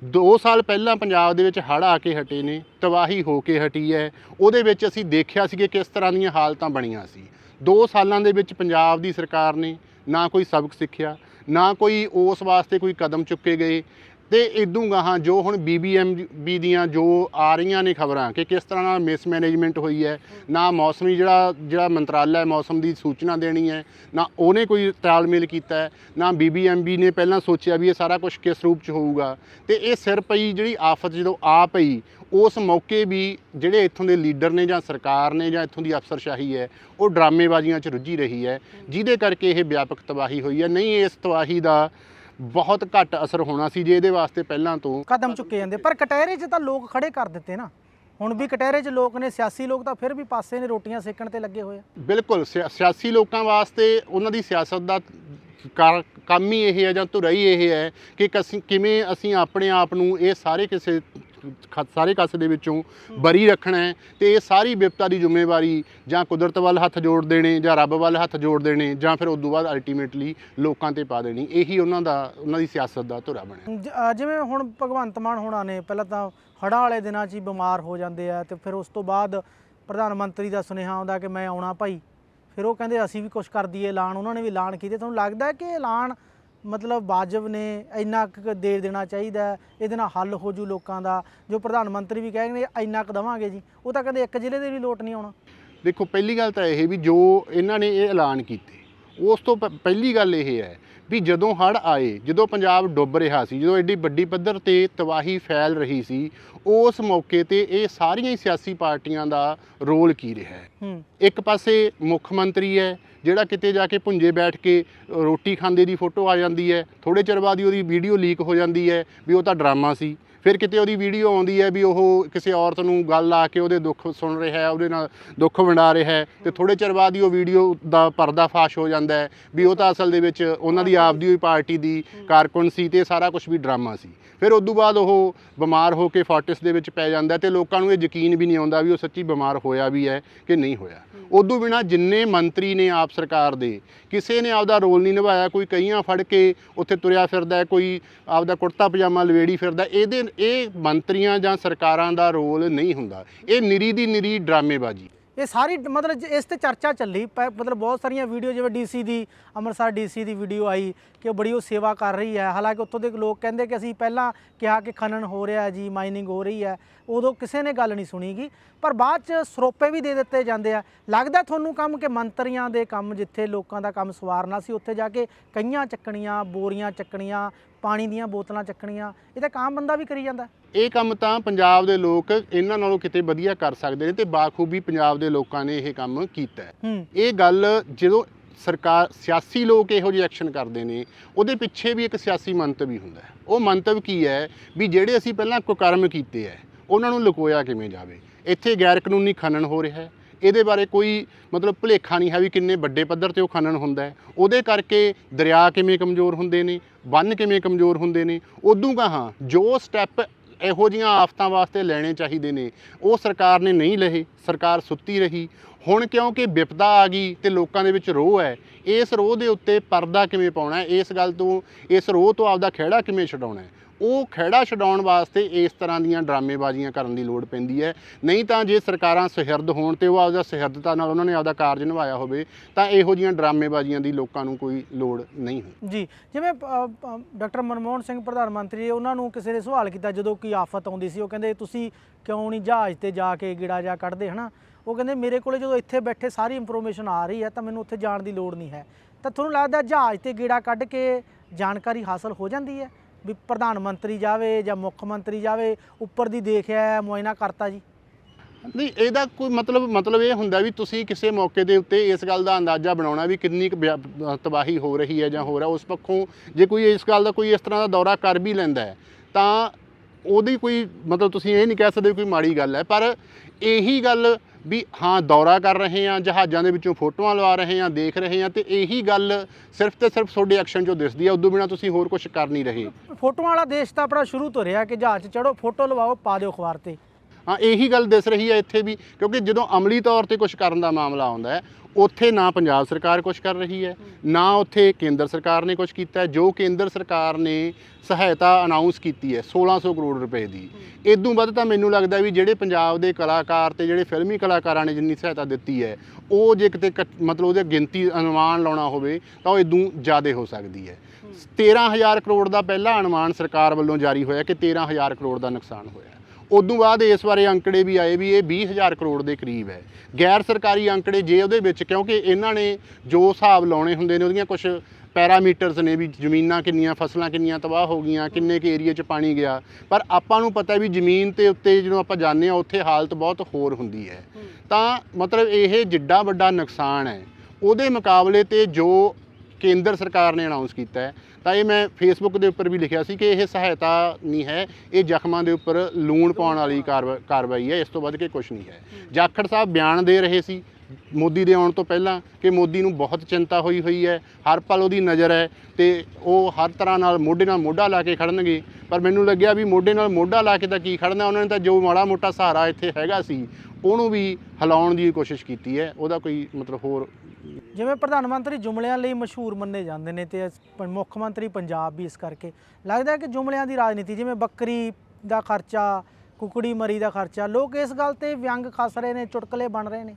Speaker 2: 2 ਸਾਲ ਪਹਿਲਾਂ ਪੰਜਾਬ ਦੇ ਵਿੱਚ ਹੜ੍ਹ ਆ ਕੇ ਹਟੇ ਨੇ ਤਬਾਹੀ ਹੋ ਕੇ ਹਟੀ ਹੈ ਉਹਦੇ ਵਿੱਚ ਅਸੀਂ ਦੇਖਿਆ ਸੀ ਕਿ ਕਿਸ ਤਰ੍ਹਾਂ ਦੀਆਂ ਹਾਲਤਾਂ ਬਣੀਆਂ ਸੀ। 2 ਸਾਲਾਂ ਦੇ ਵਿੱਚ ਪੰਜਾਬ ਦੀ ਸਰਕਾਰ ਨੇ ਨਾ ਕੋਈ ਸਬਕ ਸਿੱਖਿਆ ਨਾ ਕੋਈ ਉਸ ਵਾਸਤੇ ਕੋਈ ਕਦਮ ਚੁੱਕੇ ਗਏ ਤੇ ਇਦੋਂ ਗਾਹਾਂ ਜੋ ਹੁਣ ਬੀਬੀਐਮਬੀ ਦੀਆਂ ਜੋ ਆ ਰਹੀਆਂ ਨੇ ਖਬਰਾਂ ਕਿ ਕਿਸ ਤਰ੍ਹਾਂ ਨਾਲ ਮਿਸਮੈਨੇਜਮੈਂਟ ਹੋਈ ਹੈ, ਨਾ ਮੌਸਮੀ ਜਿਹੜਾ ਜਿਹੜਾ ਮੰਤਰਾਲਾ ਹੈ ਮੌਸਮ ਦੀ ਸੂਚਨਾ ਦੇਣੀ ਹੈ, ਨਾ ਉਹਨੇ ਕੋਈ ਤਾਲਮੇਲ ਕੀਤਾ ਹੈ, ਨਾ ਬੀਬੀਐਮਬੀ ਨੇ ਪਹਿਲਾਂ ਸੋਚਿਆ ਵੀ ਇਹ ਸਾਰਾ ਕੁਝ ਕਿਸ ਰੂਪ ਚ ਹੋਊਗਾ। ਤੇ ਇਹ ਸਿਰ ਪਈ ਜਿਹੜੀ ਆਫਤ ਜਦੋਂ ਆ ਪਈ, ਉਸ ਮੌਕੇ ਵੀ ਜਿਹੜੇ ਇੱਥੋਂ ਦੇ ਲੀਡਰ ਨੇ ਜਾਂ ਸਰਕਾਰ ਨੇ ਜਾਂ ਇੱਥੋਂ ਦੀ ਅਫਸਰਸ਼ਾਹੀ ਹੈ, ਉਹ ਡਰਾਮੇਬਾਜ਼ੀਆਂ 'ਚ ਰੁੱਝੀ ਰਹੀ ਹੈ, ਜਿਹਦੇ ਕਰਕੇ ਇਹ ਵਿਆਪਕ ਤਬਾਹੀ ਹੋਈ ਹੈ। ਨਹੀਂ, ਇਸ ਤਬਾਹੀ ਦਾ ਬਹੁਤ ਘੱਟ ਅਸਰ ਹੋਣਾ ਸੀ ਜੇ ਇਹਦੇ ਵਾਸਤੇ ਪਹਿਲਾਂ ਤੋਂ।
Speaker 1: ਕਦਮ ਚੁੱਕੇ ਜਾਂਦੇ ਪਰ ਕਟਹਿਰੇ 'ਚ ਤਾਂ ਲੋਕ ਖੜੇ ਕਰ ਦਿੱਤੇ ਨਾ। ਹੁਣ ਵੀ ਕਟਹਿਰੇ 'ਚ ਲੋਕ ਨੇ ਸਿਆਸੀ ਲੋਕ ਤਾਂ ਫਿਰ ਵੀ ਪਾਸੇ ਨੇ ਰੋਟੀਆਂ ਸੇਕਣ ਤੇ ਲੱਗੇ ਹੋਏ ਆ।
Speaker 2: ਬਿਲਕੁਲ ਸਿਆ- ਸਿਆਸੀ ਲੋਕਾਂ ਵਾਸਤੇ ਉਹਨਾਂ ਦੀ ਸਿਆਸਤ ਦਾ ਕੰਮ ਹੀ ਇਹ ਹੈ ਜਾਂ ਧੁਰਾ ਹੀ ਇਹ ਹੈ ਕਿ ਕਿਵੇਂ ਅਸੀਂ ਆਪਣੇ ਆਪ ਨੂੰ ਇਹ ਸਾਰੇ ਕਿਸੇ ਖ- ਸਾਰੇ ਕਾਸੇ ਦੇ ਵਿੱਚੋਂ ਬਰੀ ਰੱਖਣਾ ਹੈ ਤੇ ਇਹ ਸਾਰੀ ਵਿਪਤਾ ਦੀ ਜ਼ਿੰਮੇਵਾਰੀ ਜਾਂ ਕੁਦਰਤ ਵੱਲ ਹੱਥ ਜੋੜ ਦੇਣੇ ਜਾਂ ਰੱਬ ਵੱਲ ਹੱਥ ਜੋੜ ਦੇਣੇ ਜਾਂ ਫਿਰ ਉਸ ਤੋਂ ਬਾਅਦ ਅਲਟੀਮੇਟਲੀ ਲੋਕਾਂ ਤੇ ਪਾ ਦੇਣੀ ਇਹੀ ਉਹਨਾਂ ਦਾ ਉਹਨਾਂ ਦੀ ਸਿਆਸਤ ਦਾ ਧੁਰਾ ਬਣਿਆ।
Speaker 1: ਜ- ਅ, ਜਿਵੇਂ ਹੁਣ ਭਗਵੰਤ ਮਾਨ ਹੋਣਾ ਨੇ ਪਹਿਲਾਂ ਤਾਂ ਹੜ੍ਹਾਂ ਵਾਲੇ ਦਿਨਾਂ 'ਚ ਹੀ ਬਿਮਾਰ ਹੋ ਜਾਂਦੇ ਆ ਤੇ ਫਿਰ ਉਸ ਤੋਂ ਬਾਅਦ ਪ੍ਰਧਾਨ ਮੰਤਰੀ ਦਾ ਸੁਨੇਹਾ ਆਉਂਦਾ ਕਿ ਮੈਂ ਆਉਣਾ ਭਾਈ। ਫਿਰ ਉਹ ਕਹਿੰਦੇ ਅਸੀਂ ਵੀ ਕੁਝ ਕਰ ਦਈਏ। ਐਲਾਨ ਉਹਨਾਂ ਨੇ ਵੀ ਐਲਾਨ ਕੀਤੇ। ਤੁਹਾਨੂੰ ਲੱਗਦਾ ਕਿ ਐਲਾਨ ਮਤਲਬ ਵਾਜਬ ਨੇ ਇੰਨਾ ਕੁ ਦੇ ਦੇਣਾ ਚਾਹੀਦਾ ਇਹਦੇ ਨਾਲ ਹੱਲ ਹੋ ਜੂ ਲੋਕਾਂ ਦਾ। ਜੋ ਪ੍ਰਧਾਨ ਮੰਤਰੀ ਵੀ ਕਹਿੰਦੇ ਇੰਨਾ ਕੁ ਦੇਵਾਂਗੇ ਜੀ। ਉਹ ਤਾਂ ਕਹਿੰਦੇ ਇੱਕ ਜ਼ਿਲ੍ਹੇ ਦੇ ਵੀ ਲੋਟ ਨਹੀਂ ਆਉਣਾ।
Speaker 2: ਦੇਖੋ, ਪਹਿਲੀ ਗੱਲ ਤਾਂ ਇਹ ਵੀ ਜੋ ਇਹਨਾਂ ਨੇ ਇਹ ਐਲਾਨ ਕੀਤੇ, ਉਸ ਤੋਂ ਪਹਿਲੀ ਗੱਲ ਇਹ ਹੈ ਵੀ ਜਦੋਂ ਹੜ੍ਹ ਆਏ ਜਦੋਂ ਪੰਜਾਬ ਡੁੱਬ ਰਿਹਾ ਸੀ ਜਦੋਂ ਐਡੀ ਵੱਡੀ ਪੱਧਰ ਤੇ ਤਬਾਹੀ ਫੈਲ ਰਹੀ ਸੀ ਉਸ ਮੌਕੇ ਤੇ ਇਹ ਸਾਰੀਆਂ ਹੀ ਸਿਆਸੀ ਪਾਰਟੀਆਂ ਦਾ ਰੋਲ ਕੀ ਰਿਹਾ ਹੂੰ? ਇੱਕ ਪਾਸੇ ਮੁੱਖ ਮੰਤਰੀ ਹੈ ਜਿਹੜਾ ਕਿਤੇ ਜਾ ਕੇ ਪੁੰਜੇ ਬੈਠ ਕੇ ਰੋਟੀ ਖਾਂਦੇ ਦੀ ਫੋਟੋ ਆ ਜਾਂਦੀ ਹੈ ਥੋੜੇ ਚਿਰ ਬਾਅਦ ਹੀ ਉਹਦੀ ਵੀਡੀਓ ਲੀਕ ਹੋ ਜਾਂਦੀ ਹੈ ਵੀ ਉਹ ਤਾਂ ਡਰਾਮਾ ਸੀ। ਫਿਰ ਕਿਤੇ ਉਹਦੀ ਵੀਡੀਓ ਆਉਂਦੀ ਹੈ ਵੀ ਉਹ ਕਿਸੇ ਔਰਤ ਨੂੰ ਗੱਲ ਲਾ ਕੇ ਉਹਦੇ ਦੁੱਖ ਸੁਣ ਰਿਹਾ ਹੈ, ਉਹਦੇ ਨਾਲ ਦੁੱਖ ਵੰਡਾ ਰਿਹਾ ਹੈ ਤੇ ਥੋੜੇ ਚਿਰ ਬਾਅਦ ਹੀ ਉਹ ਵੀਡੀਓ ਦਾ ਪਰਦਾ ਫਾਸ਼ ਹੋ ਜਾਂਦਾ ਹੈ ਵੀ ਉਹ ਤਾਂ ਅਸਲ ਦੇ ਵਿੱਚ ਉਹਨਾਂ ਦੀ ਆਪਦੀ ਹੋਈ ਪਾਰਟੀ ਦੀ ਕਾਰਕੁਨ ਸੀ ਤੇ ਸਾਰਾ ਕੁਝ ਵੀ ਡਰਾਮਾ ਸੀ। ਫਿਰ ਉਸ ਤੋਂ ਬਾਅਦ ਉਹ ਬਿਮਾਰ ਹੋ ਕੇ ਫੋਰਟਿਸ ਦੇ ਵਿੱਚ ਪੈ ਜਾਂਦਾ ਹੈ ਤੇ ਲੋਕਾਂ ਨੂੰ ਇਹ ਯਕੀਨ ਵੀ ਨਹੀਂ ਆਉਂਦਾ ਵੀ ਉਹ ਸੱਚੀ ਬਿਮਾਰ ਹੋਇਆ ਵੀ ਹੈ ਕਿ ਨਹੀਂ ਹੋਇਆ। ਉਦੋਂ ਬਿਨਾ ਜਿੰਨੇ ਮੰਤਰੀ ਨੇ ਆਪ ਸਰਕਾਰ ਦੇ, ਕਿਸੇ ਨੇ ਆਪਦਾ ਰੋਲ ਨਹੀਂ ਨਿਭਾਇਆ, ਕੋਈ ਕਈਆਂ ਫੜ ਕੇ ਉੱਥੇ ਤੁਰਿਆ ਫਿਰਦਾ, ਕੋਈ ਆਪਦਾ ਕੁੜਤਾ ਪਜਾਮਾ ਲਵੇੜੀ ਫਿਰਦਾ, ਇਹਦੇ ਇਹ ਮੰਤਰੀਆਂ ਜਾਂ ਸਰਕਾਰਾਂ ਦਾ ਰੋਲ ਨਹੀਂ ਹੁੰਦਾ। ਇਹ ਨਿਰੀ ਦੀ ਨਿਰੀ ਡਰਾਮੇਬਾਜ਼ੀ।
Speaker 1: ਇਹ ਸਾਰੀ ਮਤਲਬ ਇਸ ਤੇ ਚਰਚਾ ਚੱਲੀ, ਪ- ਮਤਲਬ ਬਹੁਤ ਸਾਰੀਆਂ ਵੀਡੀਓ, ਜਿਵੇਂ ਡੀਸੀ ਦੀ, ਅੰਮ੍ਰਿਤਸਰ ਡੀਸੀ ਦੀ ਵੀਡੀਓ ਆਈ ਕਿ ਉਹ ਬੜੀ ਉਹ ਸੇਵਾ ਕਰ ਰਹੀ ਹੈ। ਹਾਲਾਂਕਿ ਉੱਥੋਂ ਦੇ ਲੋਕ ਕਹਿੰਦੇ ਕਿ ਅਸੀਂ ਪਹਿਲਾਂ ਕਿਹਾ ਕਿ ਖਨਨ ਹੋ ਰਿਹਾ ਜੀ, ਮਾਈਨਿੰਗ ਹੋ ਰਹੀ ਹੈ। ਉਦੋਂ ਕਿਸੇ ਨੇ ਗੱਲ ਨਹੀਂ ਸੁਣੀਗੀ ਪਰ ਬਾਅਦ ਚ ਸਰੋਪੇ ਵੀ ਦੇ ਦਿੱਤੇ ਜਾਂਦੇ ਆ। ਲੱਗਦਾ ਤੁਹਾਨੂੰ ਕੰਮ ਕਿ ਮੰਤਰੀਆਂ ਦੇ ਕੰਮ ਜਿੱਥੇ ਲੋਕਾਂ ਦਾ ਕੰਮ ਸਵਾਰਨਾ ਸੀ ਉੱਥੇ ਜਾ ਕੇ ਕਈਆਂ ਚੱਕਣੀਆਂ ਬੋਰੀਆਂ ਚੱਕਣੀਆਂ ਪਾਣੀ ਦੀਆਂ ਬੋਤਲਾਂ ਚੱਕਣੀਆਂ ਇਹ ਤਾਂ ਕਾਮ ਬੰਦਾ ਵੀ ਕਰੀ ਜਾਂਦਾ।
Speaker 2: ਇਹ ਕੰਮ ਤਾਂ ਪੰਜਾਬ ਦੇ ਲੋਕ ਇਹਨਾਂ ਨਾਲੋਂ ਕਿਤੇ ਵਧੀਆ ਕਰ ਸਕਦੇ ਨੇ ਤੇ ਬਾਖੂਬੀ ਪੰਜਾਬ ਦੇ ਲੋਕਾਂ ਨੇ ਇਹ ਕੰਮ ਕੀਤਾ ਇਹ ਗੱਲ ਜਦੋਂ ਸਰਕਾਰ ਸਿਆਸੀ ਲੋਕ ਇਹੋ ਜਿਹੇ ਐਕਸ਼ਨ ਕਰਦੇ ਨੇ ਉਹਦੇ ਪਿੱਛੇ ਵੀ ਇੱਕ ਸਿਆਸੀ ਮੰਤਵ ਹੀ ਹੁੰਦਾ ਉਹ ਮੰਤਵ ਕੀ ਹੈ? ਵੀ ਜਿਹੜੇ ਅਸੀਂ ਪਹਿਲਾਂ ਕੁਕਰਮ ਕੀਤੇ ਹੈ ਉਹਨਾਂ ਨੂੰ ਲੁਕੋਇਆ ਕਿਵੇਂ ਜਾਵੇ? ਇੱਥੇ ਗੈਰ ਕਾਨੂੰਨੀ ਖਨਨ ਹੋ ਰਿਹਾ ਹੈ। ਇਹਦੇ ਬਾਰੇ ਕੋਈ ਮਤਲਬ ਭੁਲੇਖਾ ਨਹੀਂ ਹੈ ਵੀ ਕਿੰਨੇ ਵੱਡੇ ਪੱਧਰ ਤੇ ਉਹ ਖਨਨ ਹੁੰਦਾ ਹੈ। ਉਹਦੇ ਕਰਕੇ ਦਰਿਆ ਕਿਵੇਂ ਕਮਜ਼ੋਰ ਹੁੰਦੇ ਨੇ, ਬੰਨ ਕਿਵੇਂ ਕਮਜ਼ੋਰ ਹੁੰਦੇ ਨੇ। ਉਦੋਂ ਕਹਾਂ ਜੋ ਸਟੈਪ ਇਹੋ ਜੀਆਂ ਆਫਤਾਂ ਵਾਸਤੇ ਲੈਣੇ ਚਾਹੀਦੇ ਨੇ, ਉਹ ਸਰਕਾਰ ਨੇ ਨਹੀਂ ਲਏ। ਸਰਕਾਰ ਸੁੱਤੀ ਰਹੀ। ਹੁਣ ਕਿਉਂਕਿ ਵਿਪਦਾ ਆ ਗਈ ਤੇ ਲੋਕਾਂ ਦੇ ਵਿੱਚ ਰੋਹ ਹੈ, ਇਸ ਰੋਹ ਦੇ ਉੱਤੇ ਪਰਦਾ ਕਿਵੇਂ ਪਾਉਣਾ ਹੈ? ਇਸ ਗੱਲ ਤੋਂ, ਇਸ ਰੋਹ ਤੋਂ ਆਪਦਾ ਖਿਹੜਾ ਕਿਵੇਂ ਛਡਾਉਣਾ ਹੈ? ਉਹ ਖਿਹੜਾ ਛਡਾਉਣ ਵਾਸਤੇ ਇਸ ਤਰ੍ਹਾਂ ਦੀਆਂ ਡਰਾਮੇਬਾਜ਼ੀਆਂ ਕਰਨ ਦੀ ਲੋੜ ਪੈਂਦੀ ਹੈ। ਨਹੀਂ ਤਾਂ ਜੇ ਸਰਕਾਰਾਂ ਸਹਿਰਦ ਹੋਣ ਤੇ ਉਹ ਆਪਦਾ ਸਹਿਰਦਤਾ ਨਾਲ ਉਹਨਾਂ ਨੇ ਆਪਦਾ ਕਾਰਜ ਨਿਭਾਇਆ ਹੋਵੇ, ਤਾਂ ਇਹੋ ਜੀਆਂ ਡਰਾਮੇਬਾਜ਼ੀਆਂ ਦੀ ਲੋਕਾਂ ਨੂੰ ਕੋਈ ਲੋੜ ਨਹੀਂ ਹੁੰਦੀ।
Speaker 1: ਜੀ, ਜਿਵੇਂ ਡਾਕਟਰ ਮਨਮੋਹਨ ਸਿੰਘ, ਪ੍ਰਧਾਨ ਮੰਤਰੀ, ਉਹਨਾਂ ਨੂੰ ਕਿਸੇ ਨੇ ਸਵਾਲ ਕੀਤਾ ਜਦੋਂ ਕੋਈ ਆਫਤ ਆਉਂਦੀ ਸੀ, ਉਹ ਕਹਿੰਦੇ, ਤੁਸੀਂ ਕਿਉਂ ਨਹੀਂ ਜਹਾਜ਼ ਤੇ ਜਾ ਕੇ ਗਿੜਾ ਜਾ ਕੱਢਦੇ? ਹਨਾ? ਉਹ ਕਹਿੰਦੇ, ਮੇਰੇ ਕੋਲੇ ਜਦੋਂ ਇੱਥੇ ਬੈਠੇ ਸਾਰੀ ਇਨਫੋਰਮੇਸ਼ਨ ਆ ਰਹੀ ਹੈ, ਤਾਂ ਮੈਨੂੰ ਉੱਥੇ ਜਾਣ ਦੀ ਲੋੜ ਨਹੀਂ ਹੈ। ਤਾਂ ਤੁਹਾਨੂੰ ਲੱਗਦਾ ਜਹਾਜ਼ ਤੇ ਗੇੜਾ ਕੱਢ ਕੇ ਜਾਣਕਾਰੀ ਹਾਸਲ ਹੋ ਜਾਂਦੀ ਹੈ? ਵੀ ਪ੍ਰਧਾਨ ਮੰਤਰੀ ਜਾਵੇ ਜਾਂ ਮੁੱਖ ਮੰਤਰੀ ਜਾਵੇ, ਉੱਪਰ ਦੀ ਦੇਖਿਆ ਮੁਆਇਨਾ ਕਰਤਾ ਜੀ।
Speaker 2: ਨਹੀਂ, ਇਹਦਾ ਕੋਈ ਮਤਲਬ ਮਤਲਬ ਇਹ ਹੁੰਦਾ ਵੀ ਤੁਸੀਂ ਕਿਸੇ ਮੌਕੇ ਦੇ ਉੱਤੇ ਇਸ ਗੱਲ ਦਾ ਅੰਦਾਜ਼ਾ ਬਣਾਉਣਾ ਵੀ ਕਿੰਨੀ ਕੁ ਬਿਆ- ਤਬਾਹੀ ਹੋ ਰਹੀ ਹੈ ਜਾਂ ਹੋ ਰਿਹਾ। ਉਸ ਪੱਖੋਂ ਜੇ ਕੋਈ ਇਸ ਗੱਲ ਦਾ ਕੋਈ ਇਸ ਤਰ੍ਹਾਂ ਦਾ ਦੌਰਾ ਕਰ ਵੀ ਲੈਂਦਾ ਹੈ, ਤਾਂ ਉਹਦੀ ਕੋਈ ਮਤਲਬ ਤੁਸੀਂ ਇਹ ਨਹੀਂ ਕਹਿ ਸਕਦੇ ਕੋਈ ਮਾੜੀ ਗੱਲ ਹੈ, ਪਰ ਇਹੀ ਗੱਲ ਵੀ ਹਾਂ, ਦੌਰਾ ਕਰ ਰਹੇ ਹਾਂ, ਜਹਾਜ਼ਾਂ ਦੇ ਵਿੱਚੋਂ ਫੋਟੋਆਂ ਲਵਾ ਰਹੇ ਹਾਂ, ਦੇਖ ਰਹੇ ਹਾਂ ਤੇ ਇਹੀ ਗੱਲ ਸਿਰਫ ਤੇ ਸਿਰਫ ਤੁਹਾਡੇ ਐਕਸ਼ਨ 'ਚੋਂ ਦਿਸਦੀ ਹੈ ਉਦੋਂ ਬਿਨਾ ਤੁਸੀਂ ਹੋਰ ਕੁਝ ਕਰ ਨਹੀਂ ਰਹੇ।
Speaker 1: ਫੋਟੋਆਂ ਵਾਲਾ ਦੇਸ਼ ਤਾਂ ਆਪਣਾ ਸ਼ੁਰੂ ਤੋਂ ਰਿਹਾ ਕਿ ਜਹਾਜ਼ 'ਚ ਚੜੋ ਫੋਟੋ ਲਵਾਓ, ਪਾ ਦਿਓ ਅਖਬਾਰ ਤੇ।
Speaker 2: ਹਾਂ, ਇਹੀ ਗੱਲ ਦਿਸ ਰਹੀ ਹੈ ਇੱਥੇ ਵੀ, ਕਿਉਂਕਿ ਜਦੋਂ ਅਮਲੀ ਤੌਰ ਤੇ ਕੁਝ ਕਰਨ ਦਾ ਮਾਮਲਾ ਆਉਂਦਾ ਹੈ, ਉੱਥੇ ਨਾ ਪੰਜਾਬ ਸਰਕਾਰ ਕੁਝ ਕਰ ਰਹੀ ਹੈ, ਨਾ ਉੱਥੇ ਕੇਂਦਰ ਸਰਕਾਰ ਨੇ ਕੁਝ ਕੀਤਾ ਹੈ, ਜੋ ਕੇਂਦਰ ਸਰਕਾਰ ਨੇ ਸਹਾਇਤਾ ਅਨਾਉਂਸ ਕੀਤੀ ਹੈ 1600 ਕਰੋੜ ਰੁਪਏ ਦੀ। ਇਦੋਂ ਵੱਧ ਤਾਂ ਮੈਨੂੰ ਲੱਗਦਾ ਵੀ ਜਿਹੜੇ ਪੰਜਾਬ ਦੇ ਕਲਾਕਾਰ ਤੇ ਜਿਹੜੇ ਫਿਲਮੀ ਕਲਾਕਾਰਾਂ ਨੇ ਜਿੰਨੀ ਸਹਾਇਤਾ ਦਿੱਤੀ ਹੈ, ਉਹ ਜੇ ਕਿਤੇ ਕੱਟ- ਮਤਲਬ ਉਹਦੇ ਗਿਣਤੀ ਅਨੁਮਾਨ ਲਾਉਣਾ ਹੋਵੇ, ਤਾਂ ਉਹ ਇਦੋਂ ਜ਼ਿਆਦਾ ਹੋ ਸਕਦੀ ਹੈ। 13000 ਕਰੋੜ ਦਾ ਪਹਿਲਾ ਅਨੁਮਾਨ ਸਰਕਾਰ ਵੱਲੋਂ ਜਾਰੀ ਹੋਇਆ ਕਿ 13000 ਕਰੋੜ ਦਾ ਨੁਕਸਾਨ ਹੋਇਆ। ਉਦੋਂ ਬਾਅਦ ਇਸ ਬਾਰੇ ਅੰਕੜੇ ਵੀ ਆਏ ਵੀ ਇਹ 20000 ਕਰੋੜ ਦੇ ਕਰੀਬ ਹੈ। ਗੈਰ ਸਰਕਾਰੀ ਅੰਕੜੇ ਜੇ ਉਹਦੇ ਵਿੱਚ, ਕਿਉਂਕਿ ਇਹਨਾਂ ਨੇ ਜੋ ਹਿਸਾਬ ਲਾਉਣੇ ਹੁੰਦੇ ਨੇ, ਉਹਦੀਆਂ ਕੁਝ ਪੈਰਾਮੀਟਰਸ ਨੇ ਵੀ, ਜ਼ਮੀਨਾਂ ਕਿੰਨੀਆਂ, ਫਸਲਾਂ ਕਿੰਨੀਆਂ, ਤਬਾਹ ਹੋ ਗਈਆਂ, ਕਿੰਨੇ ਕੁ ਏਰੀਆ 'ਚ ਪਾਣੀ ਗਿਆ। ਪਰ ਆਪਾਂ ਨੂੰ ਪਤਾ ਵੀ ਜ਼ਮੀਨ ਤੇ ਉੱਤੇ ਜਦੋਂ ਆਪਾਂ ਜਾਂਦੇ ਆ ਉੱਥੇ ਹਾਲਤ ਬਹੁਤ ਹੋਰ ਹੁੰਦੀ ਹੈ। ਤਾਂ ਮਤਲਬ ਇਹ ਜਿੱਡਾ ਵੱਡਾ ਨੁਕਸਾਨ ਹੈ। ਉਹਦੇ ਮੁਕਾਬਲੇ ਤੇ ਜੋ ਕੇਂਦਰ ਸਰਕਾਰ ਨੇ ਅਨਾਉਂਸ ਕੀਤਾ ਹੈ ਤਾਂ ਇਹ ਮੈਂ ਫੇਸਬੁੱਕ ਦੇ ਉੱਪਰ ਵੀ ਲਿਖਿਆ ਸੀ ਕਿ ਇਹ ਸਹਾਇਤਾ ਨਹੀਂ ਹੈ, ਇਹ ਜ਼ਖਮਾਂ ਦੇ ਉੱਪਰ ਲੂਣ ਪਾਉਣ ਵਾਲੀ ਕਾਰਵਾ- ਕਾਰਵਾਈ ਹੈ, ਇਸ ਤੋਂ ਵੱਧ ਕੇ ਕੁਝ ਨਹੀਂ ਹੈ। ਜਾਖੜ ਸਾਹਿਬ ਬਿਆਨ ਦੇ ਰਹੇ ਸੀ, ਮੋਦੀ ਦੇ ਆਉਣ ਤੋਂ ਪਹਿਲਾਂ ਕਿ ਮੋਦੀ ਨੂੰ ਬਹੁਤ ਚਿੰਤਾ ਹੋਈ ਹੋਈ ਹੈ, ਹਰ ਪਲ ਉਹਦੀ ਨਜ਼ਰ ਹੈ ਤੇ ਉਹ ਹਰ ਤਰ੍ਹਾਂ ਨਾਲ ਮੋਢੇ ਨਾਲ ਮੋਢਾ ਲਾ ਕੇ ਖੜਨਗੇ, ਪਰ ਮੈਨੂੰ ਲੱਗਿਆ ਵੀ ਮੋਢੇ ਨਾਲ ਮੋਢਾ ਲਾ ਕੇ ਤਾਂ ਕੀ ਖੜਨਾ, ਉਹਨਾਂ ਨੇ ਤਾਂ ਜੋ ਮਾੜਾ ਮੋਟਾ ਸਹਾਰਾ ਇੱਥੇ ਹੈਗਾ ਸੀ, ਉਹਨੂੰ ਵੀ ਹਿਲਾਉਣ ਦੀ ਕੋਸ਼ਿਸ਼ ਕੀਤੀ ਹੈ, ਉਹਦਾ ਕੋਈ ਮਤਲਬ ਹੋਰ
Speaker 1: ਜਿਵੇਂ ਪ੍ਰਧਾਨ ਮੰਤਰੀ ਜੁਮਲਿਆਂ ਲਈ ਮਸ਼ਹੂਰ ਮੰਨੇ ਜਾਂਦੇ ਨੇ ਤੇ ਪ- ਮੁੱਖ ਮੰਤਰੀ ਪੰਜਾਬ ਵੀ ਇਸ ਕਰਕੇ। ਲੱਗਦਾ ਹੈ ਕਿ ਜੁਮਲਿਆਂ ਦੀ ਰਾਜਨੀਤੀ, ਜਿਵੇਂ ਬੱਕਰੀ ਦਾ ਖਰਚਾ, ਕੁਕੜੀ ਮਰੀ ਦਾ ਖਰਚਾ, ਲੋਕ ਇਸ ਗੱਲ ਤੇ ਵਿਅੰਗ ਖਸ ਰਹੇ ਨੇ, ਚੁਟਕਲੇ ਬਣ ਰਹੇ ਨੇ।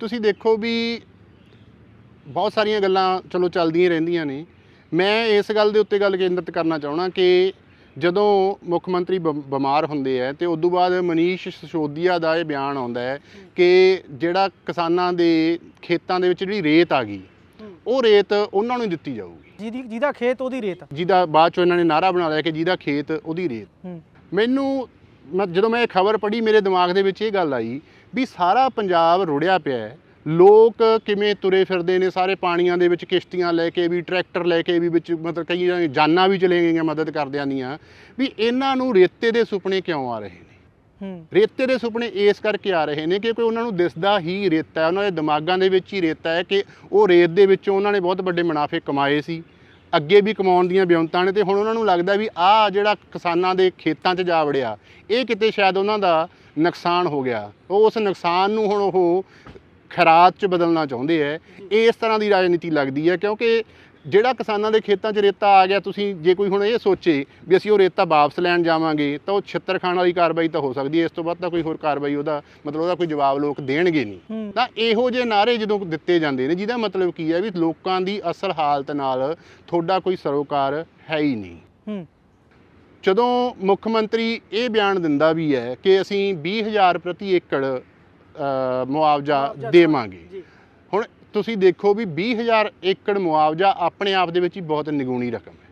Speaker 2: ਤੁਸੀਂ ਦੇਖੋ ਵੀ ਬਹੁਤ ਸਾਰੀਆਂ ਗੱਲਾਂ ਚਲੋ ਚੱਲਦੀਆਂ ਰਹਿੰਦੀਆਂ ਨੇ। ਮੈਂ ਇਸ ਗੱਲ ਦੇ ਉੱਤੇ ਗੱਲ ਕੇਂਦਰਿਤ ਕਰਨਾ ਚਾਹਣਾ ਕਿ ਜਦੋਂ ਮੁੱਖ ਮੰਤਰੀ ਬਮ- ਬਿਮਾਰ ਹੁੰਦੇ ਆ ਤੇ ਉਦੋਂ ਬਾਅਦ ਮਨੀਸ਼ ਸਿਸੋਦੀਆ ਦਾ ਇਹ ਬਿਆਨ ਆਉਂਦਾ ਹੈ ਕਿ ਜਿਹੜਾ ਕਿਸਾਨਾਂ ਦੇ ਖੇਤਾਂ ਦੇ ਵਿੱਚ ਜਿਹੜੀ ਰੇਤ ਆ ਗਈ ਉਹ ਰੇਤ ਉਹਨਾਂ ਨੂੰ ਦਿੱਤੀ ਜਾਊਗੀ।
Speaker 1: ਜਿਹਦੀ ਜਿਹਦਾ ਖੇਤ ਉਹਦੀ ਰੇਤ।
Speaker 2: ਜਿਹਦਾ ਬਾਅਦ ਚੋਂ ਇਹਨਾਂ ਨੇ ਨਾਰਾ ਬਣਾ ਲਿਆ ਕਿ ਜਿਹਦਾ ਖੇਤ ਉਹਦੀ ਰੇਤ। ਮੈਨੂੰ ਮੈਂ ਜਦੋਂ ਮੈਂ ਇਹ ਖਬਰ ਪੜ੍ਹੀ ਮੇਰੇ ਦਿਮਾਗ ਦੇ ਵਿੱਚ ਇਹ ਗੱਲ ਆਈ ਵੀ ਸਾਰਾ ਪੰਜਾਬ ਰੁੜਿਆ ਪਿਆ ਹੈ। ਲੋਕ ਕਿਵੇਂ ਤੁਰੇ ਫਿਰਦੇ ਨੇ ਸਾਰੇ ਪਾਣੀਆਂ ਦੇ ਵਿੱਚ ਕਿਸ਼ਤੀਆਂ ਲੈ ਕੇ ਵੀ ਟਰੈਕਟਰ ਲੈ ਕੇ ਵੀ ਵਿੱਚ ਮਤਲਬ ਕਈ ਜਾਨਾਂ ਵੀ ਚਲੇ ਗਈਆਂ ਮਦਦ ਕਰਦਿਆਂ ਦੀਆਂ ਵੀ ਇਹਨਾਂ ਨੂੰ ਰੇਤੇ ਦੇ ਸੁਪਨੇ ਕਿਉਂ ਆ ਰਹੇ ਨੇ? ਰੇਤੇ ਦੇ ਸੁਪਨੇ ਇਸ ਕਰਕੇ ਆ ਰਹੇ ਨੇ ਕਿਉਂਕਿ ਉਹਨਾਂ ਨੂੰ ਦਿਸਦਾ ਹੀ ਰੇਤਾ ਹੈ ਉਹਨਾਂ ਦੇ ਦਿਮਾਗਾਂ ਦੇ ਵਿੱਚ ਹੀ ਰੇਤਾ ਹੈ ਕਿ ਉਹ ਰੇਤ ਦੇ ਵਿੱਚੋਂ ਉਹਨਾਂ ਨੇ ਬਹੁਤ ਵੱਡੇ ਮੁਨਾਫੇ ਕਮਾਏ ਸੀ ਅੱਗੇ ਵੀ ਕਮਾਉਣ ਦੀਆਂ ਬਿਉਂਤਾਂ ਨੇ ਤੇ ਹੁਣ ਉਹਨਾਂ ਨੂੰ ਲੱਗਦਾ ਵੀ ਆਹ ਜਿਹੜਾ ਕਿਸਾਨਾਂ ਦੇ ਖੇਤਾਂ 'ਚ ਜਾ ਵੜਿਆ ਇਹ ਕਿਤੇ ਸ਼ਾਇਦ ਉਹਨਾਂ ਦਾ ਨੁਕਸਾਨ ਹੋ ਗਿਆ ਉਹ ਉਸ ਨੁਕਸਾਨ ਨੂੰ ਹੁਣ ਉਹ ਖਰਾਤ 'ਚ ਬਦਲਣਾ ਚਾਹੁੰਦੇ ਹੈ ਇਸ ਤਰ੍ਹਾਂ ਦੀ ਰਾਜਨੀਤੀ ਲੱਗਦੀ ਹੈ ਕਿਉਂਕਿ ਜਿਹੜਾ ਕਿਸਾਨਾਂ ਦੇ ਖੇਤਾਂ 'ਚ ਰੇਤਾ ਆ ਗਿਆ ਤੁਸੀਂ ਜੇ ਕੋਈ ਹੁਣ ਇਹ ਸੋਚੇ ਵੀ ਅਸੀਂ ਉਹ ਰੇਤਾ ਵਾਪਸ ਲੈਣ ਜਾਵਾਂਗੇ ਤਾਂ ਉਹ ਛਿੱਤਰ ਖਾਣ ਵਾਲੀ ਕਾਰਵਾਈ ਤਾਂ ਹੋ ਸਕਦੀ ਹੈ ਇਸ ਤੋਂ ਬਾਅਦ ਤਾਂ ਕੋਈ ਹੋਰ ਕਾਰਵਾਈ ਉਹਦਾ ਮਤਲਬ ਉਹਦਾ ਕੋਈ ਜਵਾਬ ਲੋਕ ਦੇਣਗੇ ਨਹੀਂ। ਤਾਂ ਇਹੋ ਜਿਹੇ ਨਾਰੇ ਜਦੋਂ ਦਿੱਤੇ ਜਾਂਦੇ ਨੇ ਜਿਹਦਾ ਮਤਲਬ ਕੀ ਹੈ ਵੀ ਲੋਕਾਂ ਦੀ ਅਸਲ ਹਾਲਤ ਨਾਲ ਤੁਹਾਡਾ ਕੋਈ ਸਰੋਕਾਰ ਹੈ ਹੀ ਨਹੀਂ। ਜਦੋਂ ਮੁੱਖ ਮੰਤਰੀ ਇਹ ਬਿਆਨ ਦਿੰਦਾ ਵੀ ਹੈ ਕਿ ਅਸੀਂ 20000 ਪ੍ਰਤੀ ਏਕੜ ਮੁਆਵਜ਼ਾ ਦੇਵਾਂਗੇ। ਹੁਣ ਤੁਸੀਂ ਦੇਖੋ ਵੀ 20000 ਏਕੜ ਮੁਆਵਜ਼ਾ ਆਪਣੇ ਆਪ ਦੇ ਵਿੱਚ ਹੀ ਬਹੁਤ ਨਿਗੂਣੀ ਰਕਮ ਹੈ।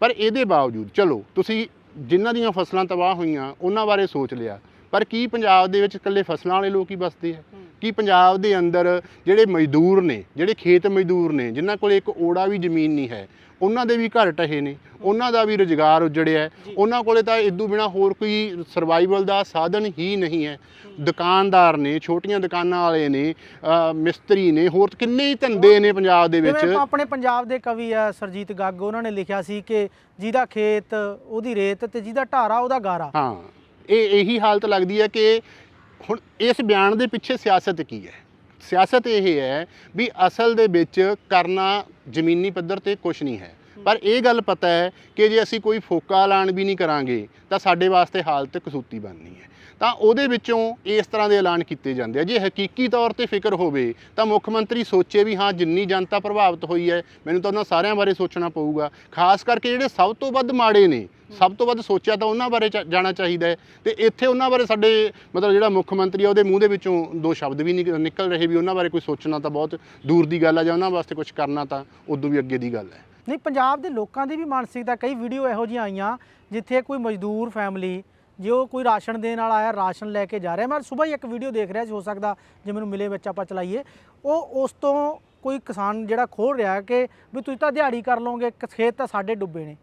Speaker 2: ਪਰ ਇਹਦੇ ਬਾਵਜੂਦ ਚਲੋ ਤੁਸੀਂ ਜਿਨ੍ਹਾਂ ਦੀਆਂ ਫਸਲਾਂ ਤਬਾਹ ਹੋਈਆਂ ਉਹਨਾਂ ਬਾਰੇ ਸੋਚ ਲਿਆ। ਪਰ ਕੀ ਪੰਜਾਬ ਦੇ ਵਿੱਚ ਇਕੱਲੇ ਫਸਲਾਂ ਵਾਲੇ ਲੋਕ ਹੀ ਵੱਸਦੇ ਆ? ਕੀ ਪੰਜਾਬ ਦੇ ਅੰਦਰ ਜਿਹੜੇ ਮਜ਼ਦੂਰ ਨੇ ਜਿਹੜੇ ਖੇਤ ਮਜ਼ਦੂਰ ਨੇ ਜਿਨ੍ਹਾਂ ਕੋਲ ਇੱਕ ਓੜਾ ਵੀ ਜ਼ਮੀਨ ਨਹੀਂ ਹੈ ਉਹਨਾਂ ਦੇ ਵੀ ਘਰ ਟਹੇ ਨੇ ਉਹਨਾਂ ਦਾ ਵੀ ਰੁਜ਼ਗਾਰ ਉਜੜਿਆ ਹੈ। ਉਹਨਾਂ ਕੋਲੇ ਤਾਂ ਇਦੋਂ ਬਿਨਾ ਹੋਰ ਕੋਈ ਸਰਵਾਈਵਲ ਦਾ ਸਾਧਨ ਹੀ ਨਹੀਂ ਹੈ। ਦੁਕਾਨਦਾਰ ਨੇ ਛੋਟੀਆਂ ਦੁਕਾਨਾਂ ਵਾਲੇ ਨੇ ਮਿਸਤਰੀ ਨੇ ਹੋਰ ਕਿੰਨੇ ਹੀ ਧੰਦੇ ਨੇ ਪੰਜਾਬ ਦੇ ਵਿੱਚ।
Speaker 1: ਆਪਣੇ ਪੰਜਾਬ ਦੇ ਕਵੀ ਆ ਸਰਜੀਤ ਗੱਗ ਉਹਨਾਂ ਨੇ ਲਿਖਿਆ ਸੀ ਕਿ ਜਿਹਦਾ ਖੇਤ ਉਹਦੀ ਰੇਤ ਤੇ ਜਿਹਦਾ ਢਾਰਾ ਉਹਦਾ ਗਾਰਾ।
Speaker 2: ਹਾਂ ਇਹ ਇਹੀ ਹਾਲਤ ਲੱਗਦੀ ਹੈ ਕਿ ਹੁਣ ਇਸ ਬਿਆਨ ਦੇ ਪਿੱਛੇ ਸਿਆਸਤ ਕੀ ਹੈ? ਸਿਆਸਤ ਇਹ ਹੈ ਵੀ ਅਸਲ ਦੇ ਵਿੱਚ ਕਰਨਾ ਜ਼ਮੀਨੀ ਪੱਧਰ ਤੇ ਕੁਝ ਨਹੀਂ ਹੈ। ਪਰ ਇਹ ਗੱਲ ਪਤਾ ਹੈ ਕਿ ਜੇ ਅਸੀਂ ਕੋਈ ਫੋਕਾ ਐਲਾਨ ਵੀ ਨਹੀਂ ਕਰਾਂਗੇ ਤਾਂ ਸਾਡੇ ਵਾਸਤੇ ਹਾਲਤ ਕਸੂਤੀ ਬਣਨੀ ਹੈ। ਤਾਂ ਉਹਦੇ ਵਿੱਚੋਂ ਇਸ ਤਰ੍ਹਾਂ ਦੇ ਐਲਾਨ ਕੀਤੇ ਜਾਂਦੇ ਆ। ਜੇ ਹਕੀਕੀ ਤੌਰ ਤੇ ਫਿਕਰ ਹੋਵੇ, ਤਾਂ ਮੁੱਖ ਮੰਤਰੀ ਸੋਚੇ ਵੀ ਹਾਂ, ਜਿੰਨੀ ਜਨਤਾ ਪ੍ਰਭਾਵਿਤ ਹੋਈ ਹੈ, ਮੈਨੂੰ ਤਾਂ ਉਹਨਾਂ ਸਾਰਿਆਂ ਬਾਰੇ ਸੋਚਣਾ ਪਊਗਾ। ਖਾਸ ਕਰਕੇ ਜਿਹੜੇ ਸਭ ਤੋਂ ਵੱਧ ਮਾੜੇ ਨੇ, ਸਭ ਤੋਂ ਵੱਧ ਸੋਚਿਆ ਤਾਂ ਉਹਨਾਂ ਬਾਰੇ ਚ- ਜਾਣਾ ਚਾਹੀਦਾ ਹੈ। ਤੇ ਇੱਥੇ ਉਹਨਾਂ ਬਾਰੇ ਸਾਡੇ, ਮਤਲਬ ਜਿਹੜਾ ਮੁੱਖ ਮੰਤਰੀ ਆ, ਉਹਦੇ ਮੂੰਹ ਦੇ ਵਿੱਚੋਂ ਦੋ ਸ਼ਬਦ ਵੀ ਨਹੀਂ ਨਿਕਲ ਰਹੇ ਵੀ ਉਹਨਾਂ ਬਾਰੇ ਕੋਈ ਸੋਚਣਾ ਤਾਂ ਬਹੁਤ ਦੂਰ ਦੀ ਗੱਲ ਆ, ਜਾਂ ਉਹਨਾਂ ਵਾਸਤੇ ਕੁਝ ਕਰਨਾ ਤਾਂ ਉਦੋਂ ਵੀ ਅੱਗੇ ਦੀ ਗੱਲ ਹੈ।
Speaker 1: ਨਹੀਂ, ਪੰਜਾਬ ਦੇ ਲੋਕਾਂ ਦੀ ਵੀ ਮਾਨਸਿਕਤਾ, ਕਈ ਵੀਡੀਓ ਇਹੋ ਜਿਹੀਆਂ ਆਈਆਂ, ਜਿੱਥੇ ਕੋਈ ਮਜ਼ਦੂਰ ਫੈਮਿਲੀ ਜੇ ਉਹ ਕੋਈ ਰਾਸ਼ਨ ਦੇਣ ਵਾਲਾ ਆਇਆ, ਰਾਸ਼ਨ ਲੈ ਕੇ ਜਾ ਰਿਹਾ। ਮੈਂ ਸਵੇਰ ਹੀ ਇੱਕ ਵੀਡੀਓ ਦੇਖ ਰਿਹਾ ਸੀ, ਹੋ ਸਕਦਾ ਜੇ ਮੈਨੂੰ ਮਿਲੇ ਵਿੱਚ ਆਪਾਂ ਚਲਾਈਏ। ਉਹ ਉਸ ਤੋਂ ਕੋਈ ਕਿਸਾਨ ਜਿਹੜਾ ਖੋਲ ਰਿਹਾ ਕਿ ਵੀ ਤੁਸੀਂ ਤਾਂ ਦਿਹਾੜੀ ਕਰ ਲਓਗੇ, ਖੇਤ ਤਾਂ ਸਾਡੇ ਡੁੱਬੇ ਨੇ।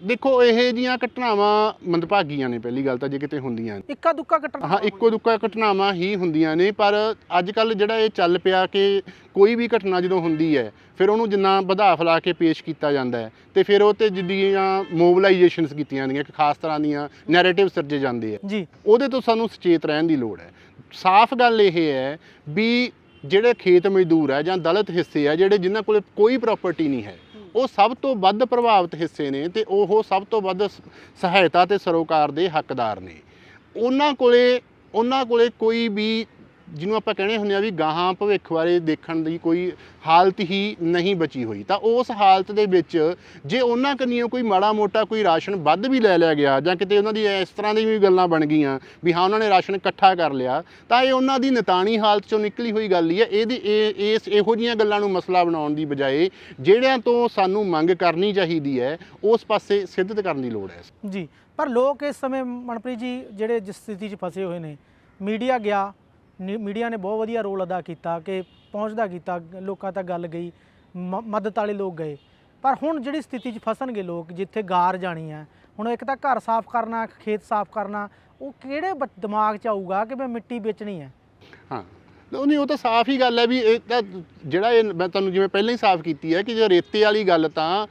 Speaker 2: ਦੇਖੋ ਇਹ ਜੀਆਂ ਘਟਨਾਵਾਂ ਮੰਦਭਾਗੀਆਂ ਨੇ ਪਹਿਲੀ ਗੱਲ ਤਾਂ ਜੇ ਕਿਤੇ ਹੁੰਦੀਆਂ ਨੇ।
Speaker 1: ਇੱਕਾ ਦੁੱਕਾ ਕੱਟਣ
Speaker 2: ਹਾਂ ਇੱਕੋ ਦੁੱਕਾ ਘਟਨਾਵਾਂ ਹੀ ਹੁੰਦੀਆਂ ਨੇ ਪਰ ਅੱਜ ਕੱਲ ਜਿਹੜਾ ਇਹ ਚੱਲ ਪਿਆ ਕਿ ਕੋਈ ਵੀ ਘਟਨਾ ਜਦੋਂ ਹੁੰਦੀ ਹੈ ਫਿਰ ਉਹਨੂੰ ਜਿੰਨਾ ਵਧਾ ਫਲਾ ਕੇ ਪੇਸ਼ ਕੀਤਾ ਜਾਂਦਾ ਹੈ ਤੇ ਫਿਰ ਉਹ ਤੇ ਜਿੱਦੀਆਂ ਮੋਬਿਲਾਈਜੇਸ਼ਨਸ ਕੀਤੀਆਂ ਜਾਂਦੀਆਂ ਇੱਕ ਖਾਸ ਤਰ੍ਹਾਂ ਦੀਆਂ ਨੈਰੇਟਿਵ ਸਿਰਜੇ ਜਾਂਦੇ ਆ।
Speaker 1: ਜੀ।
Speaker 2: ਉਹਦੇ ਤੋਂ ਸਾਨੂੰ ਸੁਚੇਤ ਰਹਿਣ ਦੀ ਲੋੜ ਹੈ। ਸਾਫ਼ ਗੱਲ ਇਹ ਹੈ ਵੀ ਜਿਹੜੇ ਖੇਤ ਮਜ਼ਦੂਰ ਹੈ ਜਾਂ ਦਲਿਤ ਹਿੱਸੇ ਆ ਜਿਹੜੇ ਜਿਨ੍ਹਾਂ ਕੋਲੇ ਕੋਈ ਪ੍ਰਾਪਰਟੀ ਨਹੀਂ ਹੈ ਉਹ ਸਭ ਤੋਂ ਵੱਧ ਪ੍ਰਭਾਵਿਤ ਹਿੱਸੇ ਨੇ ਤੇ ਉਹ ਸਭ ਤੋਂ ਵੱਧ ਸ- ਸਹਾਇਤਾ ਤੇ ਸਰੋਕਾਰ ਦੇ ਹੱਕਦਾਰ ਨੇ। ਉਹਨਾਂ ਕੋਲੇ ਉਹਨਾਂ ਕੋਲੇ ਕੋਈ ਵੀ ਜਿਹਨੂੰ ਆਪਾਂ ਕਹਿੰਦੇ ਹੁੰਦੇ ਆ ਵੀ ਗਾਹਾਂ ਭਵਿੱਖ ਬਾਰੇ ਦੇਖਣ ਦੀ ਕੋਈ ਹਾਲਤ ਹੀ ਨਹੀਂ ਬਚੀ ਹੋਈ। ਤਾਂ ਉਸ ਹਾਲਤ ਦੇ ਵਿੱਚ ਜੇ ਉਹਨਾਂ ਕੰਨੀਓ ਕੋਈ ਮਾੜਾ ਮੋਟਾ ਕੋਈ ਰਾਸ਼ਨ ਵੱਧ ਵੀ ਲੈ ਲਿਆ ਗਿਆ ਜਾਂ ਕਿਤੇ ਉਹਨਾਂ ਦੀ ਇਸ ਤਰ੍ਹਾਂ ਦੀ ਵੀ ਗੱਲਾਂ ਬਣ ਗਈਆਂ ਵੀ ਹਾਂ, ਉਹਨਾਂ ਨੇ ਰਾਸ਼ਨ ਇਕੱਠਾ ਕਰ ਲਿਆ, ਤਾਂ ਇਹ ਉਹਨਾਂ ਦੀ ਨਤਾਣੀ ਹਾਲਤ ਚੋਂ ਨਿਕਲੀ ਹੋਈ ਗੱਲ ਹੀ ਹੈ। ਇਹਦੀ ਇਹ, ਇਸ ਇਹੋ ਜਿਹੀਆਂ ਗੱਲਾਂ ਨੂੰ ਮਸਲਾ ਬਣਾਉਣ ਦੀ ਬਜਾਏ ਜਿਹੜਿਆਂ ਤੋਂ ਸਾਨੂੰ ਮੰਗ ਕਰਨੀ ਚਾਹੀਦੀ ਹੈ, ਉਸ ਪਾਸੇ ਸਿੱਧਤ ਕਰਨ ਦੀ ਲੋੜ ਹੈ।
Speaker 1: ਜੀ, ਪਰ ਲੋਕ ਇਸ ਸਮੇਂ ਮਨਪ੍ਰੀਤ ਜੀ, ਜਿਹੜੇ ਜਿਸ ਸਥਿਤੀ 'ਚ ਫਸੇ ਹੋਏ ਨੇ, ਮੀਡੀਆ ਗਿਆ ਮੀਡੀਆ ਨੇ ਬਹੁਤ ਵਧੀਆ ਰੋਲ ਅਦਾ ਕੀਤਾ ਕਿ ਪਹੁੰਚਦਾ ਕੀਤਾ, ਲੋਕਾਂ ਤੱਕ ਗੱਲ ਗਈ, ਮ- ਮਦਦ ਵਾਲੇ ਲੋਕ ਗਏ। ਪਰ ਹੁਣ ਜਿਹੜੀ ਸਥਿਤੀ 'ਚ ਫਸਣਗੇ ਲੋਕ, ਜਿੱਥੇ ਗਾਰ ਜਾਣੀ ਹੈ, ਹੁਣ ਇੱਕ ਤਾਂ ਘਰ ਸਾਫ਼ ਕਰਨਾ, ਖੇਤ ਸਾਫ਼ ਕਰਨਾ, ਉਹ ਕਿਹੜੇ ਦਿਮਾਗ 'ਚ ਆਊਗਾ ਕਿ ਮੈਂ ਮਿੱਟੀ ਵੇਚਣੀ ਹੈ?
Speaker 2: ਹਾਂ। ਉਹ ਨਹੀਂ, ਉਹ ਤਾਂ ਸਾਫ਼ ਹੀ ਗੱਲ ਹੈ ਵੀ ਇਹ ਤਾਂ ਜਿਹੜਾ ਇਹ ਮੈਂ ਤੁਹਾਨੂੰ ਜਿਵੇਂ ਪਹਿਲਾਂ ਹੀ ਸਾਫ਼ ਕੀਤੀ ਹੈ ਕਿ ਜੇ ਰੇਤੇ ਵਾਲੀ ਗੱਲ ਤਾਂ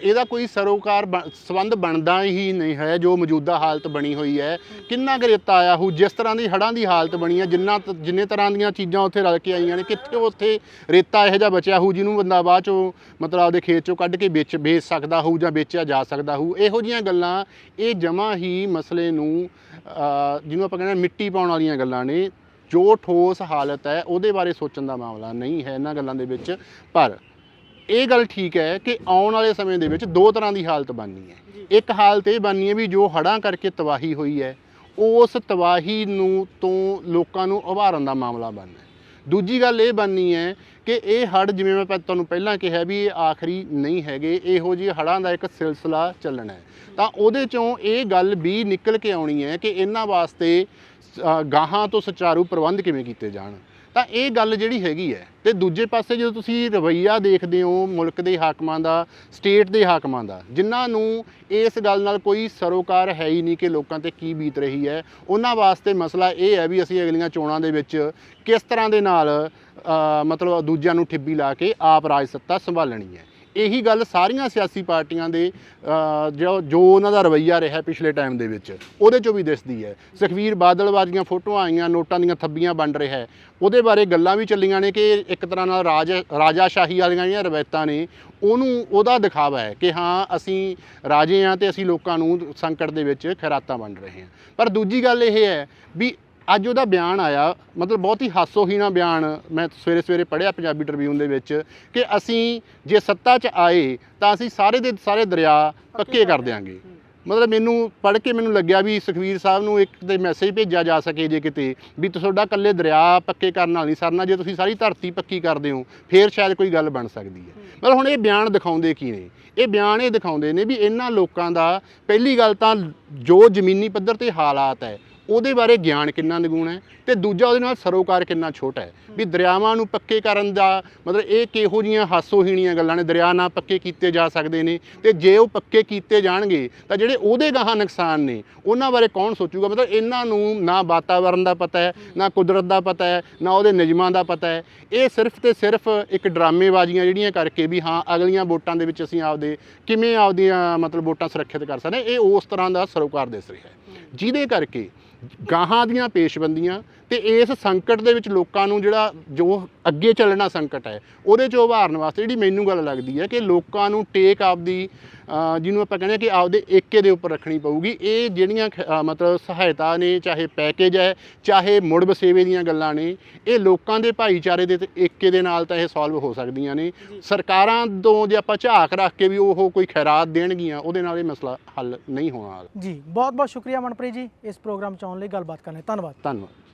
Speaker 2: ਇਹਦਾ ਕੋਈ ਸਰੋਕਾਰ ਬਣ- ਸੰਬੰਧ ਬਣਦਾ ਹੀ ਨਹੀਂ ਹੈ, ਜੋ ਮੌਜੂਦਾ ਹਾਲਤ ਬਣੀ ਹੋਈ ਹੈ। ਕਿੰਨਾ ਕੁ ਰੇਤਾ ਆਇਆ ਹੋ ਜਿਸ ਤਰ੍ਹਾਂ ਦੀ ਹੜ੍ਹਾਂ ਦੀ ਹਾਲਤ ਬਣੀ ਹੈ, ਜਿੰਨਾ ਤ- ਜਿੰਨੇ ਤਰ੍ਹਾਂ ਦੀਆਂ ਚੀਜ਼ਾਂ ਉੱਥੇ ਰਲ ਕੇ ਆਈਆਂ ਨੇ, ਕਿੱਥੇ ਉੱਥੇ ਰੇਤਾ ਇਹੋ ਜਿਹਾ ਬਚਿਆ ਹੋ ਜਿਹਨੂੰ ਬੰਦਾ ਬਾਅਦ ਚੋਂ ਮਤਲਬ ਆਪਦੇ ਖੇਤ ਚੋਂ ਕੱਢ ਕੇ ਵੇਚ ਵੇਚ ਸਕਦਾ ਹੋ ਜਾਂ ਵੇਚਿਆ ਜਾ ਸਕਦਾ ਹੋ ਇਹੋ ਜਿਹੀਆਂ ਗੱਲਾਂ, ਇਹ ਜਮਾ ਹੀ ਮਸਲੇ ਨੂੰ ਜਿਹਨੂੰ ਆਪਾਂ ਕਹਿੰਦੇ ਮਿੱਟੀ ਪਾਉਣ ਵਾਲੀਆਂ ਗੱਲਾਂ ਨੇ। ਜੋ ਠੋਸ ਹਾਲਤ ਹੈ, ਉਹਦੇ ਬਾਰੇ ਸੋਚਣ ਦਾ ਮਾਮਲਾ ਨਹੀਂ ਹੈ ਇਹਨਾਂ ਗੱਲਾਂ ਦੇ ਵਿੱਚ। ਪਰ ਇਹ ਗੱਲ ਠੀਕ ਹੈ ਕਿ ਆਉਣ ਵਾਲੇ ਸਮੇਂ ਦੇ ਵਿੱਚ ਦੋ ਤਰ੍ਹਾਂ ਦੀ ਹਾਲਤ ਬਣਨੀ ਹੈ। ਇੱਕ ਹਾਲਤ ਇਹ ਬਣਨੀ ਹੈ ਵੀ ਜੋ ਹੜ੍ਹਾਂ ਕਰਕੇ ਤਬਾਹੀ ਹੋਈ ਹੈ ਉਸ ਤਬਾਹੀ ਨੂੰ ਤੋਂ ਲੋਕਾਂ ਨੂੰ ਉਭਾਰਨ ਦਾ ਮਾਮਲਾ ਬਣਨਾ ਹੈ। ਦੂਜੀ ਗੱਲ ਇਹ ਬਣਨੀ ਹੈ ਕਿ ਇਹ ਹੜ੍ਹ ਜਿਵੇਂ ਮੈਂ ਤੁਹਾਨੂੰ ਪਹਿਲਾਂ ਕਿਹਾ ਵੀ ਇਹ ਆਖਰੀ ਨਹੀਂ ਹੈਗੇ ਇਹੋ ਜਿਹੇ ਹੜ੍ਹਾਂ ਦਾ ਇੱਕ ਸਿਲਸਿਲਾ ਚੱਲਣਾ ਹੈ। ਤਾਂ ਉਹਦੇ ਚੋਂ ਇਹ ਗੱਲ ਵੀ ਨਿਕਲ ਕੇ ਆਉਣੀ ਹੈ ਕਿ ਇਹਨਾਂ ਵਾਸਤੇ ਗਾਹਾਂ ਤੋਂ ਸੁਚਾਰੂ ਪ੍ਰਬੰਧ ਕਿਵੇਂ ਕੀਤੇ ਜਾਣ। ਤਾਂ ਇਹ ਗੱਲ ਜਿਹੜੀ ਹੈਗੀ ਹੈ, ਤੇ ਦੂਜੇ ਪਾਸੇ ਜਦੋਂ ਤੁਸੀਂ ਰਵਈਆ ਦੇਖਦੇ ਹੋ ਮੁਲਕ ਦੇ ਹਾਕਮਾਂ ਦਾ, ਸਟੇਟ ਦੇ ਹਾਕਮਾਂ ਦਾ, ਜਿਨ੍ਹਾਂ ਨੂੰ ਇਸ ਗੱਲ ਨਾਲ ਕੋਈ ਸਰੋਕਾਰ ਹੈ ਹੀ ਨਹੀਂ ਕਿ ਲੋਕਾਂ ਤੇ ਕੀ ਬੀਤ ਰਹੀ ਹੈ, ਉਹਨਾਂ ਵਾਸਤੇ ਮਸਲਾ ਇਹ ਹੈ ਵੀ ਅਸੀਂ ਅਗਲੀਆਂ ਚੋਣਾਂ ਦੇ ਵਿੱਚ ਕਿਸ ਤਰ੍ਹਾਂ ਦੇ ਨਾਲ ਮਤਲਬ ਦੂਜਿਆਂ ਨੂੰ ਠਿੱਬੀ ਲਾ ਕੇ ਆਪ ਰਾਜ ਸੱਤਾ ਸੰਭਾਲਣੀ ਹੈ। ਇਹੀ ਗੱਲ ਸਾਰੀਆਂ ਸਿਆਸੀ ਪਾਰਟੀਆਂ ਦੇ ਜੋ ਜੋ ਉਹਨਾਂ ਦਾ ਰਵੱਈਆ ਰਿਹਾ ਪਿਛਲੇ ਟਾਈਮ ਦੇ ਵਿੱਚ, ਉਹਦੇ ਚੋਂ ਵੀ ਦਿਸਦੀ ਹੈ। ਸੁਖਵੀਰ ਬਾਦਲ ਵਾਲੀਆਂ ਫੋਟੋਆਂ ਆਈਆਂ, ਨੋਟਾਂ ਦੀਆਂ ਥੱਬੀਆਂ ਬਣ ਰਿਹਾ ਹੈ। ਉਹਦੇ ਬਾਰੇ ਗੱਲਾਂ ਵੀ ਚੱਲੀਆਂ ਨੇ ਕਿ ਇੱਕ ਤਰ੍ਹਾਂ ਨਾਲ ਰਾਜ ਰਾਜਾਸ਼ਾਹੀ ਵਾਲੀਆਂ ਜਿਹੜੀਆਂ ਰਵਾਇਤਾਂ ਨੇ, ਉਹਨੂੰ ਉਹਦਾ ਦਿਖਾਵਾ ਹੈ ਕਿ ਹਾਂ, ਅਸੀਂ ਰਾਜੇ ਹਾਂ ਤੇ ਅਸੀਂ ਲੋਕਾਂ ਨੂੰ ਸੰਕਟ ਦੇ ਵਿੱਚ ਖੈਰਾਤਾਂ ਵੰਡ ਰਹੇ ਹਾਂ। ਪਰ ਦੂਜੀ ਗੱਲ ਇਹ ਹੈ ਵੀ ਅੱਜ ਉਹਦਾ ਬਿਆਨ ਆਇਆ ਮਤਲਬ ਬਹੁਤ ਹੀ ਹਾਸੋਹੀਣਾ ਬਿਆਨ ਮੈਂ ਸਵੇਰੇ ਸਵੇਰੇ ਪੜ੍ਹਿਆ ਪੰਜਾਬੀ ਟ੍ਰਿਬਿਊਨ ਦੇ ਵਿੱਚ ਕਿ ਅਸੀਂ ਜੇ ਸੱਤਾ 'ਚ ਆਏ ਤਾਂ ਅਸੀਂ ਸਾਰੇ ਦੇ ਸਾਰੇ ਦਰਿਆ ਪੱਕੇ ਕਰ ਦਿਆਂਗੇ। ਮਤਲਬ ਮੈਨੂੰ ਪੜ੍ਹ ਕੇ ਮੈਨੂੰ ਲੱਗਿਆ ਵੀ ਸੁਖਵੀਰ ਸਾਹਿਬ ਨੂੰ ਇੱਕ ਤੇ ਮੈਸੇਜ ਭੇਜਿਆ ਜਾ ਸਕੇ ਜੇ ਕਿਤੇ ਵੀ ਤੁਹਾਡਾ ਇਕੱਲੇ ਦਰਿਆ ਪੱਕੇ ਕਰਨ ਨਾਲ ਨਹੀਂ ਸਰਨਾ ਜੇ ਤੁਸੀਂ ਸਾਰੀ ਧਰਤੀ ਪੱਕੀ ਕਰਦੇ ਹੋ ਫੇਰ ਸ਼ਾਇਦ ਕੋਈ ਗੱਲ ਬਣ ਸਕਦੀ ਹੈ। ਮਤਲਬ ਹੁਣ ਇਹ ਬਿਆਨ ਦਿਖਾਉਂਦੇ ਕੀ ਨੇ? ਇਹ ਬਿਆਨ ਇਹ ਦਿਖਾਉਂਦੇ ਨੇ ਵੀ ਇਹਨਾਂ ਲੋਕਾਂ ਦਾ ਪਹਿਲੀ ਗੱਲ ਤਾਂ ਜੋ ਜ਼ਮੀਨੀ ਪੱਧਰ ਤੇ ਹਾਲਾਤ ਹੈ ਉਹਦੇ ਬਾਰੇ ਗਿਆਨ ਕਿੰਨਾ ਨਿਗੁਣ ਹੈ ਤੇ ਦੂਜਾ ਉਹਦੇ ਨਾਲ ਸਰੋਕਾਰ ਕਿੰਨਾ ਛੋਟਾ ਹੈ। ਵੀ ਦਰਿਆਵਾਂ ਨੂੰ ਪੱਕੇ ਕਰਨ ਦਾ ਮਤਲਬ ਇਹ ਕਿਹੋ ਜੀਆਂ ਹਾਸੋਹੀਣੀਆਂ ਗੱਲਾਂ ਨੇ, ਦਰਿਆ ਨਾ ਪੱਕੇ ਕੀਤੇ ਜਾ ਸਕਦੇ ਨੇ ਤੇ ਜੇ ਉਹ ਪੱਕੇ ਕੀਤੇ ਜਾਣਗੇ ਤਾਂ ਜਿਹੜੇ ਉਹਦੇ ਗਾਹਾਂ ਨੁਕਸਾਨ ਨੇ, ਉਹਨਾਂ ਬਾਰੇ ਕੌਣ ਸੋਚੂਗਾ? ਮਤਲਬ ਇਹਨਾਂ ਨੂੰ ਨਾ ਵਾਤਾਵਰਣ ਦਾ ਪਤਾ ਹੈ, ਨਾ ਕੁਦਰਤ ਦਾ ਪਤਾ ਹੈ, ਨਾ ਉਹਦੇ ਨਿਯਮਾਂ ਦਾ ਪਤਾ ਹੈ। ਇਹ ਸਿਰਫ ਤੇ ਸਿਰਫ ਇੱਕ ਡਰਾਮੇਬਾਜ਼ੀਆਂ ਜਿਹੜੀਆਂ ਕਰਕੇ ਵੀ ਹਾਂ, ਅਗਲੀਆਂ ਵੋਟਾਂ ਦੇ ਵਿੱਚ ਅਸੀਂ ਆਪਦੇ ਕਿਵੇਂ ਆਪਦੀਆਂ ਮਤਲਬ ਵੋਟਾਂ ਸੁਰੱਖਿਅਤ ਕਰ ਸਕਦੇ ਇਹ ਉਸ ਤਰ੍ਹਾਂ ਦਾ ਸਰੋਕਾਰ ਦਿਸ ਰਿਹਾ ਹੈ। ਜਿਹਦੇ ਕਰਕੇ ਗਾਹਾਂ ਦੀਆਂ ਪੇਸ਼ਬੰਦੀਆਂ ਤੇ ਇਸ ਸੰਕਟ ਦੇ ਵਿੱਚ ਲੋਕਾਂ ਨੂੰ ਜਿਹੜਾ ਜੋ ਅੱਗੇ ਚੱਲਣਾ ਸੰਕਟ ਹੈ ਉਹਦੇ ਚੋਂ ਉਭਾਰਨ ਵਾਸਤੇ ਜਿਹੜੀ ਮੈਨੂੰ ਗੱਲ ਲੱਗਦੀ ਹੈ ਕਿ ਲੋਕਾਂ ਨੂੰ ਟੇਕ ਆਪਦੀ ਜਿਹਨੂੰ ਆਪਾਂ ਕਹਿੰਦੇ ਆ ਕਿ ਆਪਦੇ ਏਕੇ ਦੇ ਉੱਪਰ ਰੱਖਣੀ ਪਊਗੀ। ਇਹ ਜਿਹੜੀਆਂ ਮਤਲਬ ਸਹਾਇਤਾ ਨੇ ਚਾਹੇ ਪੈਕੇਜ ਹੈ ਚਾਹੇ ਮੁੜ ਵਸੇਵੇ ਦੀਆਂ ਗੱਲਾਂ ਨੇ ਇਹ ਲੋਕਾਂ ਦੇ ਭਾਈਚਾਰੇ ਦੇ ਏਕੇ ਦੇ ਨਾਲ ਤਾਂ ਇਹ ਸੋਲਵ ਹੋ ਸਕਦੀਆਂ ਨੇ। ਸਰਕਾਰਾਂ ਤੋਂ ਜੇ ਆਪਾਂ ਝਾਕ ਰੱਖ ਕੇ ਵੀ ਉਹ ਕੋਈ ਖੈਰਾਤ ਦੇਣਗੀਆਂ ਉਹਦੇ ਨਾਲ ਇਹ ਮਸਲਾ ਹੱਲ ਨਹੀਂ ਹੋਣਾ।
Speaker 1: ਜੀ ਬਹੁਤ ਬਹੁਤ ਸ਼ੁਕਰੀਆ ਮਨਪ੍ਰੀਤ ਜੀ ਇਸ ਪ੍ਰੋਗਰਾਮ 'ਚ ਆਉਣ ਲਈ ਗੱਲਬਾਤ ਕਰਨ ਲਈ। ਧੰਨਵਾਦ।
Speaker 2: ਧੰਨਵਾਦ।